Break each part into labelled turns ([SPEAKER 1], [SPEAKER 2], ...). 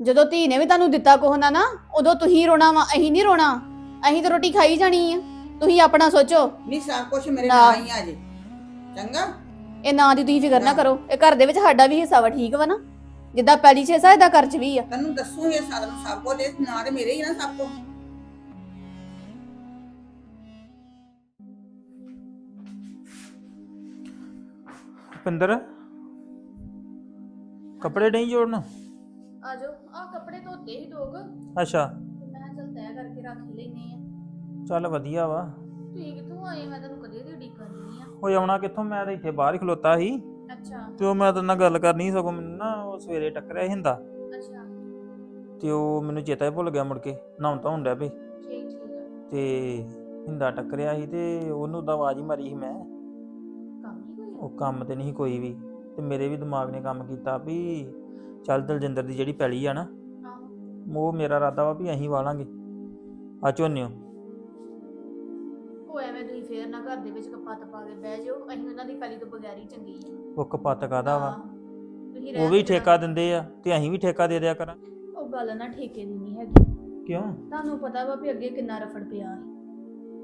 [SPEAKER 1] ਜਦੋਂ ਧੀ ਨੇ ਵੀ ਤੁਹਾਨੂੰ ਦਿੱਤਾ ਕੋਹ ਨਾ ਨਾ ਉਦੋਂ ਤੁਸੀਂ ਰੋਣਾ ਵਾ ਅਸੀਂ ਨਹੀਂ ਰੋਣਾ। ਅਸੀਂ ਤਾਂ ਰੋਟੀ ਖਾਈ ਜਾਣੀ ਆ। ਤੁਸੀਂ ਆਪਣਾ ਸੋਚੋ।
[SPEAKER 2] ਨਹੀਂ ਸਭ ਕੁਝ ਮੇਰੇ। ਨਾਲ ਹੀ ਆ ਜੇ। ਚੰਗਾ?
[SPEAKER 1] ਇਹ ਨਾਂ ਦੀ ਤੁਸੀਂ ਫਿਕਰ ਨਾ। ਕਰੋ। ਇਹ ਘਰ ਦੇ ਵਿੱਚ ਸਾਡਾ ਵੀ ਹਿੱਸਾ ਵਾ ਠੀਕ ਵਾ ਨਾ? ਜਿੱਦਾਂ ਪੈਲੀ 6 ਹਿੱਸਾ ਇਹਦਾ ਖਰਚ ਵੀ ਆ।
[SPEAKER 2] ਤੈਨੂੰ ਦੱਸੂ ਇਹ ਸਾਧਨ ਸਭ ਕੁਝ ਇਹ ਨਾ ਤੇ ਮੇਰੇ ਹੀ ਨਾ ਸਭ ਕੁਝ
[SPEAKER 3] ਪਿੰਦਰ ਕੱਪੜੇ ਨਹੀਂ ਜੋੜਨ?
[SPEAKER 1] ਆ ਜਾਓ। ਆ ਕੱਪੜੇ ਧੋਤੇ ਹੀ ਦੋਗ
[SPEAKER 3] ਅੱਛਾ।
[SPEAKER 1] ਮੈਂ ਚੱਲ ਤੈਅ ਕਰਕੇ ਰੱਖ ਹੀ ਲੈਨੇ ਆ।
[SPEAKER 3] ਚੱਲ ਵਧੀਆ ਵਾ।
[SPEAKER 1] ਤੁਸੀਂ ਕਿੱਥੋਂ ਆਏ? ਮੈਂ ਤੁਹਾਨੂੰ ਕਦੇ ਦੀ ਉਡੀਕ ਕਰਨੀ ਆ
[SPEAKER 3] ਓਏ ਆਉਣਾ ਕਿੱਥੋਂ? ਮੈਂ ਤਾਂ ਇੱਥੇ ਬਾਹਰ ਹੀ ਖਲੋਤਾ ਸੀ।
[SPEAKER 1] ਅੱਛਾ।
[SPEAKER 3] ਤੇ ਉਹ ਮੈਂ ਤੇਰੇ ਨਾਲ ਗੱਲ ਕਰਨੀ ਸੀ, ਸਗੋਂ ਮੈਨੂੰ ਨਾ ਉਹ ਸਵੇਰੇ ਟੱਕਰਿਆ ਸੀ ਹਿੰਦਾ।
[SPEAKER 1] ਅੱਛਾ।
[SPEAKER 3] ਤੇ ਉਹ ਮੈਨੂੰ ਚੇਤਾ ਹੀ ਭੁੱਲ ਗਿਆ ਮੁੜ ਕੇ। ਨਹਾਉਣ ਤਾਂ ਹੁੰਦਾ ਪਈ
[SPEAKER 1] ਠੀਕ ਠੀਕ ਆ।
[SPEAKER 3] ਤੇ ਹਿੰਦਾ ਟੱਕਰਿਆ ਸੀ ਤੇ ਉਹਨੂੰ ਤਾਂ ਆਵਾਜ਼ ਹੀ ਮਾਰੀ ਸੀ ਮੈਂ।
[SPEAKER 1] ਕੰਮ ਹੀ ਕੋਈ
[SPEAKER 3] ਉਹ ਕੰਮ ਤੇ ਨਹੀਂ ਕੋਈ ਵੀ। ਤੇ ਮੇਰੇ ਵੀ ਦਿਮਾਗ ਨੇ ਕੰਮ ਕੀਤਾ ਵੀ ਚੱਲ ਦਲਜਿੰਦਰ ਦੀ ਜਿਹੜੀ ਪੈਲੀ ਆ ਨਾ ਉਹ ਮੇਰਾ ਇਰਾਦਾ ਵਾ ਵੀ ਅਸੀਂ ਵਾਲਾਂਗੇ। ਆ ਝੋਨਿਓ।
[SPEAKER 1] ਉਹ ਐਵੇਂ ਤੁਸੀਂ ਫੇਰ ਨਾ ਘਰ ਦੇ ਵਿੱਚ ਕਪੱਤ ਪਾ ਕੇ ਬਹਿ ਜਾਓ ਅਸੀਂ ਉਹਨਾਂ ਦੀ ਪੈਲੀ ਤੋਂ ਬਗੈਰ ਹੀ ਚੰਗੀ ਆ।
[SPEAKER 3] ਉਹ ਕਪੱਤ ਕਾਦਾ ਵਾ?
[SPEAKER 1] ਹਾਂ। ਤੁਸੀਂ
[SPEAKER 3] ਉਹ ਵੀ
[SPEAKER 1] ਦਿਓ।
[SPEAKER 3] ਠੇਕਾ ਦਿੰਦੇ ਆ ਤੇ ਅਸੀਂ ਵੀ ਠੇਕਾ ਦੇ ਦਿਆ ਕਰਾਂ
[SPEAKER 1] ਉਹ ਗੱਲ ਨਾ ਠੇਕੇ ਦੀ ਨਹੀਂ ਹੈਗੀ।
[SPEAKER 3] ਕਿਉਂ?
[SPEAKER 1] ਤੁਹਾਨੂੰ ਪਤਾ ਵਾ ਵੀ ਅੱਗੇ ਕਿੰਨਾ ਰਫੜ ਪਿਆ ਸੀ।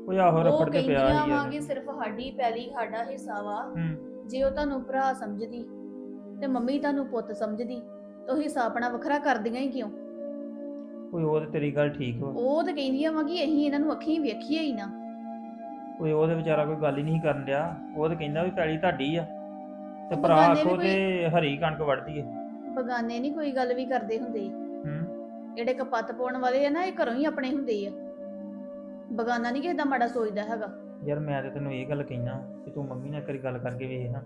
[SPEAKER 3] ਉਹ ਆਹੋ ਰਫੜ ਤੇ ਪਿਆ ਹੀ ਆ।
[SPEAKER 1] ਸਿਰਫ ਸਾਡੀ ਪੈਲੀ ਸਾਡਾ ਹਿੱਸਾ ਵਾ।
[SPEAKER 3] ਹੂੰ।
[SPEAKER 1] ਜੇ ਉਹ ਤੁਹਾਨੂੰ ਭਰਾ ਸਮਝਦੀ ਤੇ ਮੰਮੀ ਤੁਹਾਨੂੰ ਪੁੱਤ ਸਮਝਦੀ ਤਾਂ ਹਿੱਸਾ ਆਪਣਾ ਵੱਖਰਾ ਕਰਦੀਆਂ ਹੀ ਕਿਉਂ?
[SPEAKER 3] ਓਏ ਉਹ ਤੇ ਤੇਰੀ ਗੱਲ ਠੀਕ ਵਾ।
[SPEAKER 1] ਉਹ ਤਾਂ ਕਹਿੰਦੀਆਂ ਵਾ ਕਿ ਅਸੀਂ ਇਹਨਾਂ ਨੂੰ ਅੱਖੀਂ ਵੇਖੀਏ ਹੀ ਨਾ।
[SPEAKER 3] ਓਏ ਉਹਦੇ ਵਿਚਾਰਾ ਕੋਈ ਗੱਲ ਹੀ ਨਹੀਂ ਕਰਨ ਡਿਆ। ਉਹ ਤੇ ਕਹਿੰਦਾ ਵੀ ਪੈਲੀ ਤੁਹਾਡੀ ਆ। ਤੇ
[SPEAKER 1] ਉਹ
[SPEAKER 3] ਭਰਾ
[SPEAKER 1] ਬਗਾਨੇ ਵੀ
[SPEAKER 3] ਆਖੋ ਤੇ ਹਰੀ ਕਣਕ ਵੜਦੀ ਏ।
[SPEAKER 1] ਬਗਾਨੇ ਨਹੀਂ ਕੋਈ ਗੱਲ ਵੀ ਕਰਦੇ ਹੁੰਦੇ।
[SPEAKER 3] ਹੂੰ।
[SPEAKER 1] ਜਿਹੜੇ ਕਪੱਤ ਪਾਉਣ ਵਾਲੇ ਆ ਨਾ ਇਹ ਘਰੋਂ ਹੀ ਆਪਣੇ ਹੁੰਦੇ ਆ। ਬਗਾਨਾ ਨਹੀਂ ਕਿਸੇ ਦਾ ਮਾੜਾ ਸੋਚਦਾ ਹੈਗਾ।
[SPEAKER 3] ਯਾਰ ਮੈਂ ਤੇ ਤੈਨੂੰ ਇਹ ਗੱਲ ਕਹਿਣਾ ਕਿ ਤੂੰ ਮੰਮੀ ਨਾਲ ਕਰੀ ਗੱਲ ਕਰਕੇ ਵੇਖ ਹਾਂ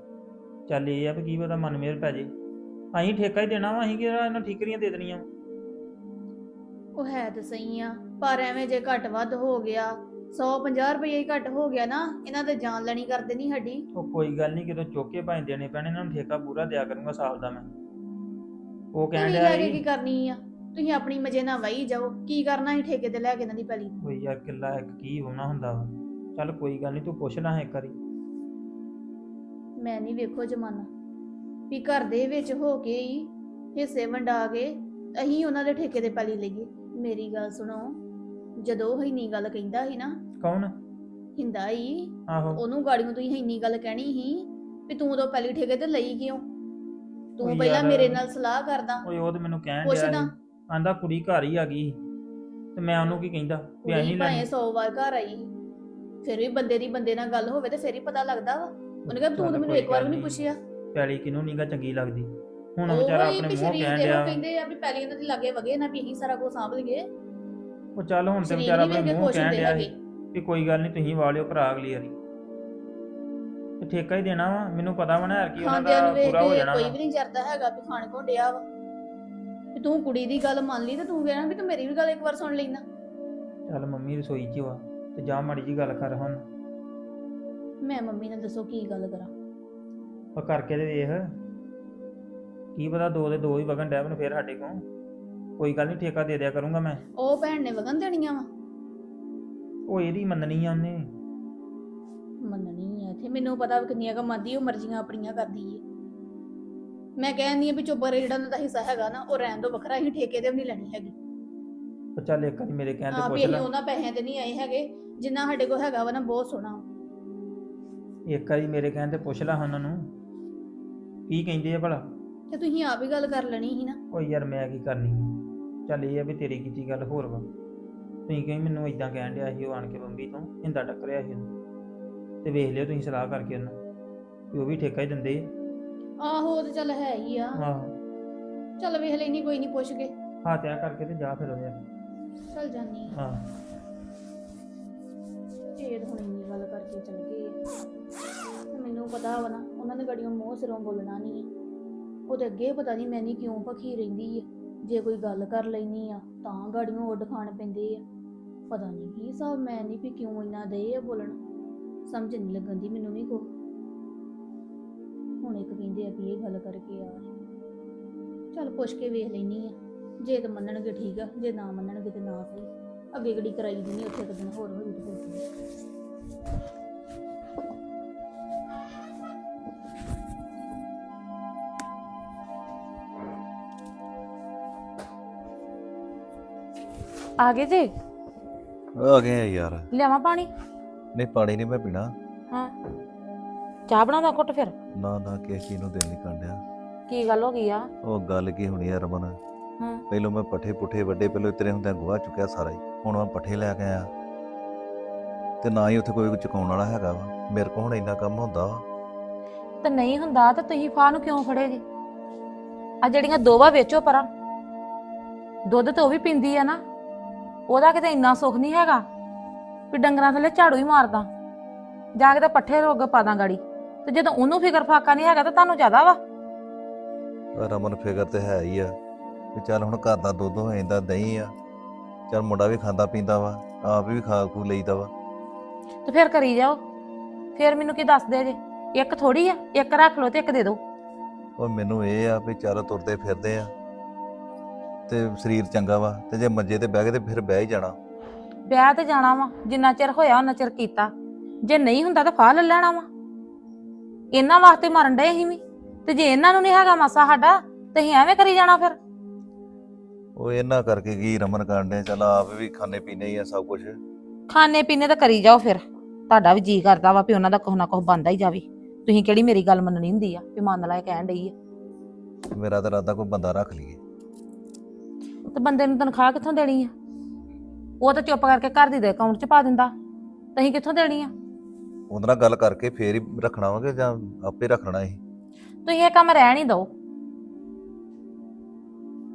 [SPEAKER 3] ਚੱਲ ਇਹ ਆ ਵੀ ਕੀ ਪਤਾ ਮਨ ਮੇਰ ਪੈ ਜੇ। ਅਸੀਂ ਠੇਕਾ ਹੀ ਦੇਣਾ ਵਾ ਅਸੀਂ ਕਿਹੜਾ ਇਹਨਾਂ ਠੀਕਰੀਆਂ ਦੇ ਦੇਣੀਆਂ
[SPEAKER 1] ਉਹ ਹੈ ਤਾਂ ਸਹੀ ਆ ਪਰ ਐਵੇਂ ਜੇ ਘੱਟ ਵੱਧ ਹੋ ਗਿਆ 150 ਰੁਪਏ ਹੀ ਘੱਟ ਹੋ ਗਿਆ ਨਾ ਇਹਨਾਂ ਤੇ ਜਾਨ ਲੈਣੀ ਕਰਦੇ ਨਹੀਂ ਸਾਡੀ
[SPEAKER 3] ਉਹ ਕੋਈ ਗੱਲ ਨਹੀਂ ਕਿਤੋਂ ਚੁੱਕ ਭਾਵੇਂ ਦੇਣੇ ਪੈਣੇ ਇਹਨਾਂ ਨੂੰ ਠੇਕਾ ਪੂਰਾ ਦਿਆ ਕਰੂੰਗਾ ਸਾਲ ਦਾ ਮੈਂ। ਉਹ ਕਹਿਣ
[SPEAKER 1] ਤੁਸੀਂ
[SPEAKER 3] ਡਿਆ
[SPEAKER 1] ਲੈ ਕੇ ਕੀ
[SPEAKER 3] ਸੀ
[SPEAKER 1] ਕਰਨੀ ਆ? ਤੁਸੀਂ ਆਪਣੀ ਮਜੇ ਨਾਲ ਵਹੀ ਜਾਓ ਕੀ ਕਰਨਾ ਸੀ ਠੇਕੇ ਤੇ ਲੈ ਕੇ ਇਹਨਾਂ ਦੀ ਪੈਲੀ
[SPEAKER 3] ਓਏ ਯਾਰ ਕਿੱਲਾ ਇੱਕ ਕੀ ਹੋਣਾ ਹੁੰਦਾ ਵਾ। ਚੱਲ ਕੋਈ ਗੱਲ ਨਹੀਂ ਤੂੰ ਪੁੱਛ ਲੈ ਇੱਕ ਵਾਰੀ।
[SPEAKER 1] ਮੈਂ ਨਹੀਂ ਵੇਖੋ ਜਮਾਨਾ। ਵੀ ਘਰ ਦੇ ਵਿੱਚ ਹੋ ਕੇ ਹੀ ਹਿੱਸੇ ਵੰਡਾ ਕੇ ਅਸੀਂ ਉਹਨਾਂ ਦੇ ਠੇਕੇ ਤੇ ਪੈਲੀ ਲਈਏ। ਮੇਰੀ ਗੱਲ ਸੁਣੋ ਜਦੋਂ ਉਹ ਇੰਨੀ ਗੱਲ ਕਹਿੰਦਾ ਸੀ ਨਾ
[SPEAKER 3] ਕੌਣ?
[SPEAKER 1] ਹਿੰਦਾ ਹੀ
[SPEAKER 3] ਆਹੋ।
[SPEAKER 1] ਉਹਨੂੰ ਗਾੜੀਆਂ ਤੁਸੀਂ ਇੰਨੀ ਗੱਲ ਕਹਿਣੀ ਸੀ ਵੀ ਤੂੰ ਉਦੋਂ ਪੈਲੀ ਠੇਕੇ ਤੇ ਲਈ ਕਿਉਂ?
[SPEAKER 3] ਉਹ
[SPEAKER 1] ਤੂੰ ਪਹਿਲਾਂ
[SPEAKER 3] ਯਾਰ-
[SPEAKER 1] ਮੇਰੇ ਨਾਲ ਸਲਾਹ ਕਰਦਾ।
[SPEAKER 3] ਓਏ ਉਹ ਤੇ ਮੈਨੂੰ ਕਹਿਣ ਡਿਆ
[SPEAKER 1] ਪੁੱਛਦਾ।
[SPEAKER 3] ਸੀ। ਆਂਦਾ ਕੁੜੀ ਘਰ ਹੀ ਆ ਗਈ ਤੇ ਮੈਂ ਉਹਨੂੰ ਕੀ ਕਹਿੰਦਾ? ਵੀ ਅਸੀਂ
[SPEAKER 1] ਕੁੜੀ
[SPEAKER 3] ਲੈਣੀ।
[SPEAKER 1] ਭਾਵੇਂ 100 ਵਾਰ ਘਰ ਆਈ। ਫਿਰ ਵੀ ਬੰਦੇ ਦੀ ਬੰਦੇ ਨਾਲ ਗੱਲ ਹੋਵੇ ਤੇ ਫਿਰ ਹੀ ਪਤਾ ਲੱਗਦਾ ਵਾ। ਉਹਨੇ ਕਿਹਾ ਤੂੰ ਤਾਂ ਮੈਨੂੰ ਇੱਕ ਵਾਰ ਵੀ ਨਹੀਂ। ਪੁੱਛਿਆ।
[SPEAKER 3] ਪੈਲੀ ਕਿਨੂੰ ਨਹੀਂਗਾ ਚੰਗੀ ਲੱਗਦੀ? ਹੁਣ ਵਿਚਾਰਾ ਆਪਣੇ ਮੂੰਹ ਕਹਿਣ ਡਿਆ।
[SPEAKER 1] ਕਹਿੰਦੇ ਆ ਵੀ ਪਹਿਲੇ ਇਹਨਾਂ ਦੇ ਲਾਗੇ ਵਗੇ ਨਾ ਵੀ ਅਸੀਂ ਸਾਰਾ ਕੁਝ ਸਾਂਭ ਲਈਏ।
[SPEAKER 3] ਉਹ ਚੱਲ ਹੁਣ ਤੇ ਵਿਚਾਰਾ ਆਪਣੇ ਮੂੰਹ ਕਹਿਣ ਡਿਆ ਸੀ ਵੀ ਕੋਈ ਗੱਲ ਨਹੀਂ ਤੁਸੀਂ ਵਾਲਿਓ ਭਰਾ ਅਗਲੀ ਵਾਰੀ। ਤੇ ਠੇਕਾ ਹੀ ਦੇਣਾ ਵਾ ਮੈਨੂੰ ਪਤਾ ਵਾ ਨਾ ਯਾਰ ਕੀ ਉਹਨਾਂ ਦਾ ਪੂਰਾ ਹੋ ਜਾਣਾ
[SPEAKER 1] ਕੋਈ
[SPEAKER 3] ਵਾ।
[SPEAKER 1] ਨਹੀਂ ਜਰਦਾ ਹੈਗਾ ਵੀ ਖਾਣ ਕੋ ਡਿਆ ਵਾ। ਵੀ ਤੂੰ ਕੁੜੀ ਦੀ ਗੱਲ ਮੰਨ ਲਈ ਤੇ ਤੂੰ ਕਹਿਣਾ ਵੀ ਤੂੰ ਮੇਰੀ ਵੀ ਗੱਲ ਇੱਕ ਵਾਰ ਸੁਣ ਲੈਣਾ
[SPEAKER 3] ਚੱਲ ਮੰਮੀ ਰਸੋਈ 'ਚ ਵਾ ਤੇ ਜਾ ਮਾੜੀ ਜੀ ਗੱਲ ਕਰ ਹੁਣ।
[SPEAKER 1] ਮੈਂ ਮੰਮੀ ਨਾਲ ਦੱਸੋ ਕੀ ਗੱਲ ਕਰਾਂ?
[SPEAKER 3] ਉਹ ਕਰਕੇ ਤੇ ਵੇਖ। ਕੀ ਪਤਾ ਦੋ ਦੇ ਦੋ ਹੀ ਵਗਣ ਡੈ ਫੇਰ ਸਾਡੇ ਕੋਲ। ਕੋਈ ਗੱਲ ਨਹੀਂ ਠੇਕਾ ਦੇ ਦਿਆ ਕਰੂੰਗਾ ਮੈਂ।
[SPEAKER 1] ਉਹ ਭੈਣ ਨੇ ਵਗਨ ਦੇਣੀਆਂ ਵਾ?
[SPEAKER 3] ਉਹ ਇਹਦੀ ਮੰਨਣੀ ਆ ਉਹਨੇ।
[SPEAKER 1] ਮੰਨਣੀ ਆ ਇੱਥੇ। ਮੈਨੂੰ ਪਤਾ ਵੀ ਕਿੰਨੀਆਂ ਕੁ ਮੰਨਦੀ ਉਹ ਮਰਜ਼ੀਆਂ ਆਪਣੀਆਂ ਕਰਦੀ ਏ। ਮੈਂ ਕਹਿੰਦੀ ਆ ਵੀ ਚੋਬਰ ਜਿਹੜਾ ਉਹਨਾਂ ਦਾ ਹਿੱਸਾ ਹੈਗਾ ਨਾ ਉਹ ਰਹਿਣ ਤੋਂ ਵੱਖਰਾ ਹੀ ਠੇਕੇ ਤੇ ਵੀ ਨਹੀਂ ਲੈਣੀ ਹੈਗੀ।
[SPEAKER 3] ਉਹ ਚੱਲ ਇੱਕ ਵਾਰੀ ਮੇਰੇ ਕਹਿਣ ਤੇ
[SPEAKER 1] ਆ ਵੀ
[SPEAKER 3] ਪੁੱਛ ਲੈ।
[SPEAKER 1] ਉਹਨਾਂ ਪੈਸਿਆਂ ਤੇ ਨਹੀਂ ਆਏ ਹੈਗੇ ਜਿੰਨਾ ਸਾਡੇ ਕੋਲ ਹੈਗਾ ਵਾ ਨਾ ਬਹੁਤ ਸੋਹਣਾ।
[SPEAKER 3] ਇੱਕ ਵਾਰੀ ਮੇਰੇ ਕਹਿਣ ਤੇ ਪੁੱਛ ਲੈ ਉਹਨਾਂ ਨੂੰ। ਕੀ ਕਹਿੰਦੇ ਆ ਭਲਾ?
[SPEAKER 1] ਤੇ ਤੁਸੀਂ ਆਪ ਹੀ ਗੱਲ ਕਰ ਲੈਣੀ ਸੀ ਨਾ।
[SPEAKER 3] ਓ ਯਾਰ ਮੈਂ ਕੀ ਕਰਨੀ ਆ? ਚੱਲ ਇਹ ਆ ਵੀ ਤੇਰੀ ਕੀਤੀ ਗੱਲ ਹੋਰ ਵਾ। ਤੁਸੀਂ ਕਹੀਂ ਮੈਨੂੰ ਇਦਾਂ ਕਹਿਣ ਡਿਆ ਸੀ ਉਹ ਆਣ ਕੇ ਬੰਬੀ ਤੋਂ ਹਿੰਦਾ ਟੱਕਰਿਆ ਸੀ ਉਹਨੂੰ। ਤੇ ਵੇਖ ਲਿਓ ਤੁਸੀਂ ਸਲਾਹ ਕਰਕੇ ਉਹਨੂੰ ਵੀ ਉਹ ਵੀ ਠੇਕਾ ਹੀ ਦਿੰਦੇ
[SPEAKER 1] ਆਹੋ ਉਹ ਤੇ ਚੱਲ ਹੈ ਹੀ ਆ।
[SPEAKER 3] ਆ। ਆਹੋ।
[SPEAKER 1] ਚੱਲ ਵੇਖ ਲੈਣੀ ਕੋਈ ਨਹੀਂ ਪੁੱਛ ਕੇ।
[SPEAKER 3] ਹਾਂ ਤਿਆ ਕਰਕੇ ਤੇ ਜਾ ਫਿਰ ਉਹਦੇ
[SPEAKER 1] ਚੱਲ ਜਾਨੀ ਆ।
[SPEAKER 3] ਹਾਂ।
[SPEAKER 1] ਇਹ ਤਾਂ ਹੁਣ ਇੰਨੀ ਗੱਲ ਕਰਕੇ ਚੱਲ ਗਏ ਆ। ਮੈਨੂੰ ਪਤਾ ਵਾ ਨਾ, ਉਹਨਾਂ ਨੇ ਗੜੀਆਂ ਮੂੰਹ ਸਿਰੋਂ ਬੋਲਣਾ ਨਹੀਂ ਉਹਦੇ ਅੱਗੇ ਪਤਾ ਨਹੀਂ ਮੈਂ ਨਹੀਂ ਕਿਉਂ ਭਖੀ ਰਹਿੰਦੀ ਆ ਜੇ ਕੋਈ ਗੱਲ ਕਰ ਲੈਣੀ ਆ, ਤਾਂ ਗੜੀਆਂ ਉੱਡ ਖਾਣ ਪੈਂਦੇ ਆ। ਪਤਾ ਨਹੀਂ ਕੀ ਹਿਸਾਬ ਮੈਂ ਨਹੀਂ ਵੀ ਕਿਉਂ ਇੰਨਾ ਦੇ ਆ ਬੋਲਣ। ਸਮਝ ਨਹੀਂ ਲੱਗਣ ਮੈਨੂੰ ਵੀ ਕੋ ਹੁਣ ਇੱਕ ਕਹਿੰਦੇ ਆ ਵੀ ਇਹ ਗੱਲ ਕਰਕੇ ਆ। ਚੱਲ ਪੁੱਛ ਕੇ ਵੇਖ ਲੈਣੀ ਆ। ਜੇ ਤੇ ਮੰਨਣਗੇ ਠੀਕ ਆ, ਜੇ ਨਾ ਮੰਨਣਗੇ ਤੇ ਨਾ ਸਹੀ। ਅੱਗੇ ਗੜੀ ਕਰਾਈ ਦੀ ਨਹੀਂ ਉੱਥੇ ਇੱਕ ਦਿਨ ਹੋਰ ਹੋਈ ਤੇ ਹੋਰ
[SPEAKER 4] ਆ ਗਏ ਜੀ?
[SPEAKER 5] ਆ ਗਏ ਆ ਯਾਰ।
[SPEAKER 4] ਲਿਆਵਾਂ ਪਾਣੀ?
[SPEAKER 5] ਨਹੀਂ ਪਾਣੀ ਨਹੀਂ ਮੈਂ ਪੀਣਾ।
[SPEAKER 4] ਹਾਂ। ਚਾਹ ਬਣਾਦਾ ਘੁੱਟ ਫਿਰ?
[SPEAKER 5] ਨਾ ਨਾ ਕਿਸੇ ਚੀਜ਼ ਨੂੰ ਦਿਲ ਨਹੀਂ ਕਾਂਡਿਆ
[SPEAKER 4] ਕੀ ਗੱਲ ਹੋ ਗਈ ਆ?
[SPEAKER 5] ਉਹ ਗੱਲ ਕੀ ਹੋਣੀ ਆ ਰਮਨ?
[SPEAKER 4] ਹਾਂ।
[SPEAKER 5] ਪਹਿਲੋਂ ਮੈਂ ਪੱਠੇ ਪੁੱਠੇ ਵੱਡੇ ਪਹਿਲੋਂ ਤੇਰੇ ਹੁੰਦਿਆਂ ਗਵਾ ਚੁੱਕਿਆ ਸਾਰਾ ਹੀ। ਹੁਣ ਮੈਂ ਪੱਠੇ ਲੈ ਕੇ ਆਇਆ। ਤੇ ਨਾ ਹੀ ਉੱਥੇ ਕੋਈ ਚੁਕਾਉਣ ਵਾਲਾ ਹੈਗਾ ਵਾ। ਮੇਰੇ ਕੋਲ ਹੁਣ ਇੰਨਾ ਕੰਮ ਹੁੰਦਾ ਵਾ।
[SPEAKER 4] ਤੇ ਨਹੀਂ ਹੁੰਦਾ ਤਾਂ ਤੁਸੀਂ ਫਾਹ ਨੂੰ ਕਿਉਂ ਫੜੇ ਜੀ? ਆ ਜਿਹੜੀਆਂ ਦੋਵਾ ਵੇਚੋ ਪਰਾਂ। ਦੁੱਧ ਤੇ ਉਹ ਵੀ ਪੀਂਦੀ ਆ ਨਾ। ਉਹਦਾ ਕਿਤੇ ਇੰਨਾ ਸੁੱਖ ਨਹੀਂ ਹੈਗਾ ਵੀ ਡੰਗਰਾਂ ਥੱਲੇ ਝਾੜੂ ਹੀ ਮਾਰਦਾ। ਜਾ ਕੇ ਤਾਂ ਪੱਠੇ ਰੋਗ ਪਾਦਾਂ ਗਾੜੀ। ਤੇ ਜਦੋਂ ਉਹਨੂੰ ਫਿਕਰ ਫਾਕਾ ਨਹੀਂ ਹੈਗਾ ਤਾਂ ਤੁਹਾਨੂੰ ਜ਼ਿਆਦਾ ਵਾ।
[SPEAKER 5] ਰਮਨ ਫਿਕਰ ਤੇ ਹੈ ਹੀ ਆ ਵੀ ਚੱਲ ਹੁਣ ਘਰ ਦਾ ਦੁੱਧ ਹੋ ਜਾਂਦਾ ਦਹੀਂ ਆ। ਚੱਲ ਮੁੰਡਾ ਵੀ ਖਾਂਦਾ ਪੀਂਦਾ ਵਾ ਆਪ ਵੀ ਖਾ ਖੂ ਲਈਦਾ ਵਾ।
[SPEAKER 4] ਤੇ ਫਿਰ ਕਰੀ ਜਾਓ। ਫਿਰ ਮੈਨੂੰ ਕੀ ਦੱਸਦੇ ਜੇ? ਇੱਕ ਥੋੜੀ ਆ ਇੱਕ ਰੱਖ ਲਓ ਤੇ ਇੱਕ ਦੇ ਦਿਓ।
[SPEAKER 5] ਉਹ ਮੈਨੂੰ ਇਹ ਆ ਵੀ ਚੱਲ ਤੁਰਦੇ ਫਿਰਦੇ ਆ। ਤੇ ਸਰੀਰ ਚੰਗਾ ਵਾ ਤੇ ਜੇ ਮੰਜੇ ਤੇ ਬਹਿ ਗਏ ਤੇ ਫਿਰ ਬਹਿ ਹੀ ਜਾਣਾ।
[SPEAKER 4] ਵਿਆਹ ਤੇ ਜਾਣਾ ਵਾ ਜਿੰਨਾ ਚਿਰ ਹੋਇਆ ਉਹਨਾਂ ਚਿਰ ਕੀਤਾ। ਜੇ ਨਹੀਂ ਹੁੰਦਾ ਤਾਂ ਫਾਹ ਲੈ ਲੈਣਾ ਵਾ। ਇਹਨਾਂ ਵਾਸਤੇ ਮਰਨ ਡਏ ਅਸੀਂ ਵੀ ਤੇ ਜੇ ਇਹਨਾਂ ਨੂੰ ਨਹੀਂ ਹੈਗਾ ਮਾਸਾ ਸਾਡਾ ਤੇ ਅਸੀਂ ਐਵੇਂ ਕਰੀ ਜਾਣਾ ਫਿਰ।
[SPEAKER 5] ਉਹ ਇਹਨਾਂ ਕਰਕੇ ਕੀ ਰਮਨ ਕਾਂਡੇ ਚੱਲ ਆਪ ਵੀ ਖਾਣੇ ਪੀਣੇ ਹੀ ਆ ਸਭ ਕੁਝ
[SPEAKER 4] ਖਾਣੇ ਪੀਣੇ ਤਾਂ ਕਰੀ ਜਾਓ ਫਿਰ। ਤੁਹਾਡਾ ਵੀ ਜੀ ਕਰਦਾ ਵਾ ਵੀ ਉਹਨਾਂ ਦਾ ਕੁਛ ਨਾ ਕੁਛ ਬੰਦਾ ਹੀ ਜਾਵੇ। ਤੁਸੀਂ ਕਿਹੜੀ ਮੇਰੀ ਗੱਲ ਮੰਨਣੀ ਹੁੰਦੀ ਆ ਵੀ ਮੰਨ ਲੈ ਕਹਿਣ ਡਈ ਆ।
[SPEAKER 5] ਮੇਰਾ ਤਾਂ ਇਰਾਦਾ ਕੋਈ ਬੰਦਾ ਰੱਖ ਲਈਏ।
[SPEAKER 4] ਤੇ ਬੰਦੇ ਨੂੰ ਤਨਖਾਹ ਕਿੱਥੋਂ ਦੇਣੀ ਆ? ਉਹ ਤਾਂ ਚੁੱਪ ਕਰਕੇ ਘਰ ਦੀ ਦੇ ਅਕਾਊਂਟ 'ਚ ਪਾ ਦਿੰਦਾ। ਤੇ ਅਸੀਂ ਕਿੱਥੋਂ ਦੇਣੀ ਆ?
[SPEAKER 5] ਉਹਦੇ ਨਾਲ ਗੱਲ ਕਰਕੇ ਫੇਰ ਹੀ ਰੱਖਣਾ ਵਾ ਕਿ ਜਾਂ ਆਪੇ ਰੱਖਣਾ ਇਹ
[SPEAKER 4] ਤੁਸੀਂ ਇਹ ਕੰਮ ਰਹਿਣ ਹੀ ਦਿਓ।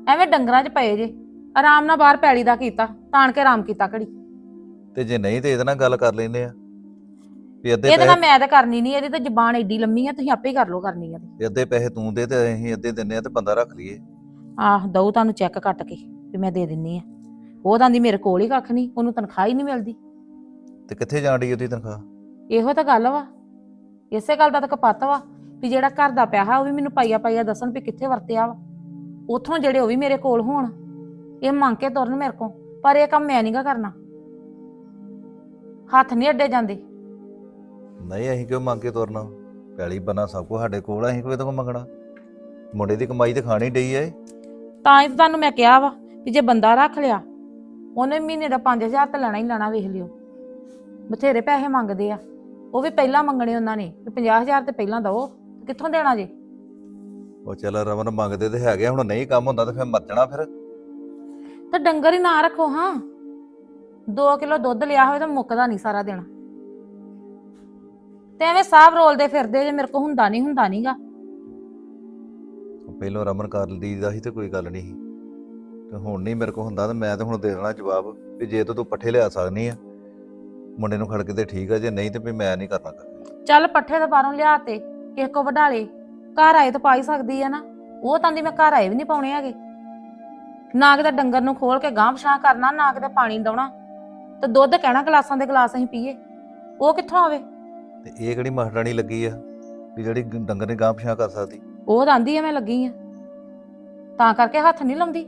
[SPEAKER 4] ਐਵੇਂ ਡੰਗਰਾਂ 'ਚ ਪਏ ਜੇ। ਆਰਾਮ ਨਾਲ ਬਾਹਰ ਪੈਲੀ ਦਾ ਕੀਤਾ ਤਾਣ ਕੇ ਆਰਾਮ ਕੀਤਾ ਘੜੀ।
[SPEAKER 5] ਤੇ ਜੇ ਨਹੀਂ ਤੇ ਇਹਦੇ ਨਾਲ ਗੱਲ ਕਰ ਲੈਨੇ ਆ। ਵੀ ਅੱਧੇ
[SPEAKER 4] ਇਹਦੇ ਨਾਲ
[SPEAKER 5] ਪੈਸੇ
[SPEAKER 4] ਮੈਂ ਤਾਂ ਕਰਨੀ ਨਹੀਂ ਇਹਦੀ ਤਾਂ ਜ਼ਬਾਨ ਐਡੀ ਲੰਮੀ ਆ ਤੁਸੀਂ ਆਪੇ ਹੀ ਕਰ ਲਓ ਕਰਨੀ ਆ ਤੇ।
[SPEAKER 5] ਅੱਧੇ ਪੈਸੇ ਤੂੰ ਦੇ ਤੇ ਅਸੀਂ ਅੱਧੇ ਦਿੰਨੇ ਆ ਤੇ ਬੰਦਾ ਰੱਖ ਲਈਏ।
[SPEAKER 4] ਆਹ ਦਊ ਤੁਹਾਨੂੰ ਚੈੱਕ ਕੱਟ ਕੇ ਵੀ ਮੈਂ ਦੇ ਦਿੰਨੀ ਆ। ਉਹ ਤਾਂ ਦੀ ਮੇਰੇ ਕੋਲ ਹੀ ਕੱਖ ਨਹੀਂ ਉਹਨੂੰ ਤਨਖਾਹ ਹੀ ਨਹੀਂ ਮਿਲਦੀ।
[SPEAKER 5] ਤੇ ਕਿੱਥੇ ਜਾਣ ਡਈ ਉਹਦੀ ਤਨਖਾਹ?
[SPEAKER 4] ਇਹੋ ਤਾਂ ਗੱਲ ਵਾ ਇਸੇ ਗੱਲ ਦਾ ਤਾਂ ਕਪੱਤ ਵਾ ਵੀ ਜਿਹੜਾ ਘਰ ਦਾ ਪਿਆ ਉਹ ਵੀ ਮੈਨੂੰ ਪਾਈਆ ਪਾਈਆ ਦੱਸਣ ਵੀ ਕਿੱਥੇ ਵਰਤਿਆ ਵਾ। ਉਥੋਂ ਜਿਹੜੇ ਉਹ ਵੀ ਮੇਰੇ ਕੋਲ ਹੋਣ ਇਹ ਮੰਗ ਕੇ ਤੁਰਨ ਮੇਰੇ ਕੋਲ ਪਰ ਇਹ ਕੰਮ ਮੈਂ ਨਹੀਂਗਾ ਕਰਨਾ। ਹੱਥ ਨਹੀਂ ਅੱਡੇ ਜਾਂਦੇ।
[SPEAKER 5] ਨਹੀਂ ਅਸੀਂ ਕਿਉਂ ਮੰਗ ਕੇ ਤੁਰਨਾ? ਪੈਲੀ ਬਣਾ ਸਭ ਕੁਝ ਸਾਡੇ ਕੋਲ ਆ, ਅਸੀਂ ਕੋਈ ਤੋਂ ਮੰਗਣਾ? ਮੁੰਡੇ ਦੀ ਕਮਾਈ ਤੇ ਖਾਣੀ ਡਈ ਐ
[SPEAKER 4] ਤਾਂ ਹੀ ਤਾਂ ਤੁਹਾਨੂੰ ਮੈਂ ਕਿਹਾ ਵਾ ਵੀ ਜੇ ਬੰਦਾ ਰੱਖ ਲਿਆ ਉਹਨੇ ਮਹੀਨੇ ਦਾ 5000 ਤਾਂ ਲੈਣਾ ਹੀ ਲੈਣਾ ਵੇਖ ਲਿਓ। ਬਥੇਰੇ ਪੈਸੇ ਮੰਗਦੇ ਆ। ਉਹ ਵੀ ਪਹਿਲਾਂ ਮੰਗਣੇ ਉਹਨਾਂ ਨੇ ਵੀ 50000 ਤੇ ਪਹਿਲਾਂ ਤੇ ਕਿੱਥੋਂ ਦੇਣਾ ਜੇ?
[SPEAKER 5] ਉਹ ਚੱਲ ਰਮਨ ਮੰਗਦੇ ਤੇ ਹੈਗੇ ਆ, ਹੁਣ ਨਹੀਂ ਕੰਮ ਹੁੰਦਾ ਤੇ ਫਿਰ ਮਰ ਜਾਣਾ ਫਿਰ।
[SPEAKER 4] ਤੇ ਡੰਗਰ ਹੀ ਨਾ ਰੱਖੋ ਹਾਂ। 2 ਕਿਲੋ ਦੁੱਧ ਲਿਆ ਹੋਵੇ ਤਾਂ ਮੁੱਕਦਾ ਨਹੀਂ ਸਾਰਾ ਦਿਨ। ਤੇ ਐਵੇਂ ਸਾਹ ਰੋਲਦੇ ਫਿਰਦੇ ਜੇ ਮੇਰੇ ਕੋ ਹੁੰਦਾ ਨਹੀਂ ਹੁੰਦਾ ਨਹੀਂਗਾ
[SPEAKER 5] ਪਹਿਲੋਂ ਰਮਨ ਕਰ ਲਈਦਾ ਸੀ ਤੇ ਕੋਈ ਗੱਲ ਨਹੀਂ ਤੇ ਹੁਣ ਨਹੀਂ ਮੇਰੇ ਕੋਲ ਹੁੰਦਾ ਤੇ ਮੈਂ ਤੇ ਹੁਣ ਦੇ ਦੇਣਾ ਜਵਾਬ ਵੀ ਜੇ ਤਾਂ ਪੱਠੇ ਲਿਆ ਸਕਦੀ ਆ ਮੁੰਡੇ ਨੂੰ ਖੜਕ ਤੇ ਠੀਕ ਆ ਜੇ ਨਹੀਂ ਤੇ ਵੀ ਮੈਂ ਨਹੀਂ ਕਰਨਾ।
[SPEAKER 4] ਚੱਲ ਪੱਠੇ ਤਾਂ ਬਾਹਰੋਂ ਲਿਆ ਤੇ ਕਿਸੇ ਕੋ ਵਢਾ ਲੇ। ਘਰ ਆਏ ਤਾਂ ਪਾ ਹੀ ਸਕਦੀ ਆ ਨਾ। ਉਹ ਤਾਂ ਦੀ ਮੈਂ ਘਰ ਆਏ ਵੀ ਨਹੀਂ ਪਾਉਣੇ ਹੈਗੇ। ਨਾ ਕਿਤੇ ਡੰਗਰ ਨੂੰ ਖੋਲ ਕੇ ਗਾਂਹ ਪਛਾਂ ਕਰਨਾ ਨਾ ਕਿਤੇ ਪਾਣੀ ਡਾਉਣਾ। ਤੇ ਦੁੱਧ ਕਹਿਣਾ ਗਲਾਸਾਂ ਦੇ ਗਲਾਸ ਅਸੀਂ ਪੀਏ। ਉਹ ਕਿੱਥੋਂ ਆਵੇ?
[SPEAKER 5] ਤੇ ਇਹ ਕਿਹੜੀ ਮਹਾਰਾਣੀ ਲੱਗੀ ਆ ਵੀ ਜਿਹੜੀ ਡੰਗਰ ਨੇ ਗਾਂ ਪਿਛਾਂ ਕਰ ਸਕਦੀ?
[SPEAKER 4] ਉਹ ਤਾਂ ਆਂਦੀ ਆ ਮੈਂ ਲੱਗੀ ਆ। ਤਾਂ ਕਰਕੇ ਹੱਥ ਨਹੀਂ ਲਾਉਂਦੀ।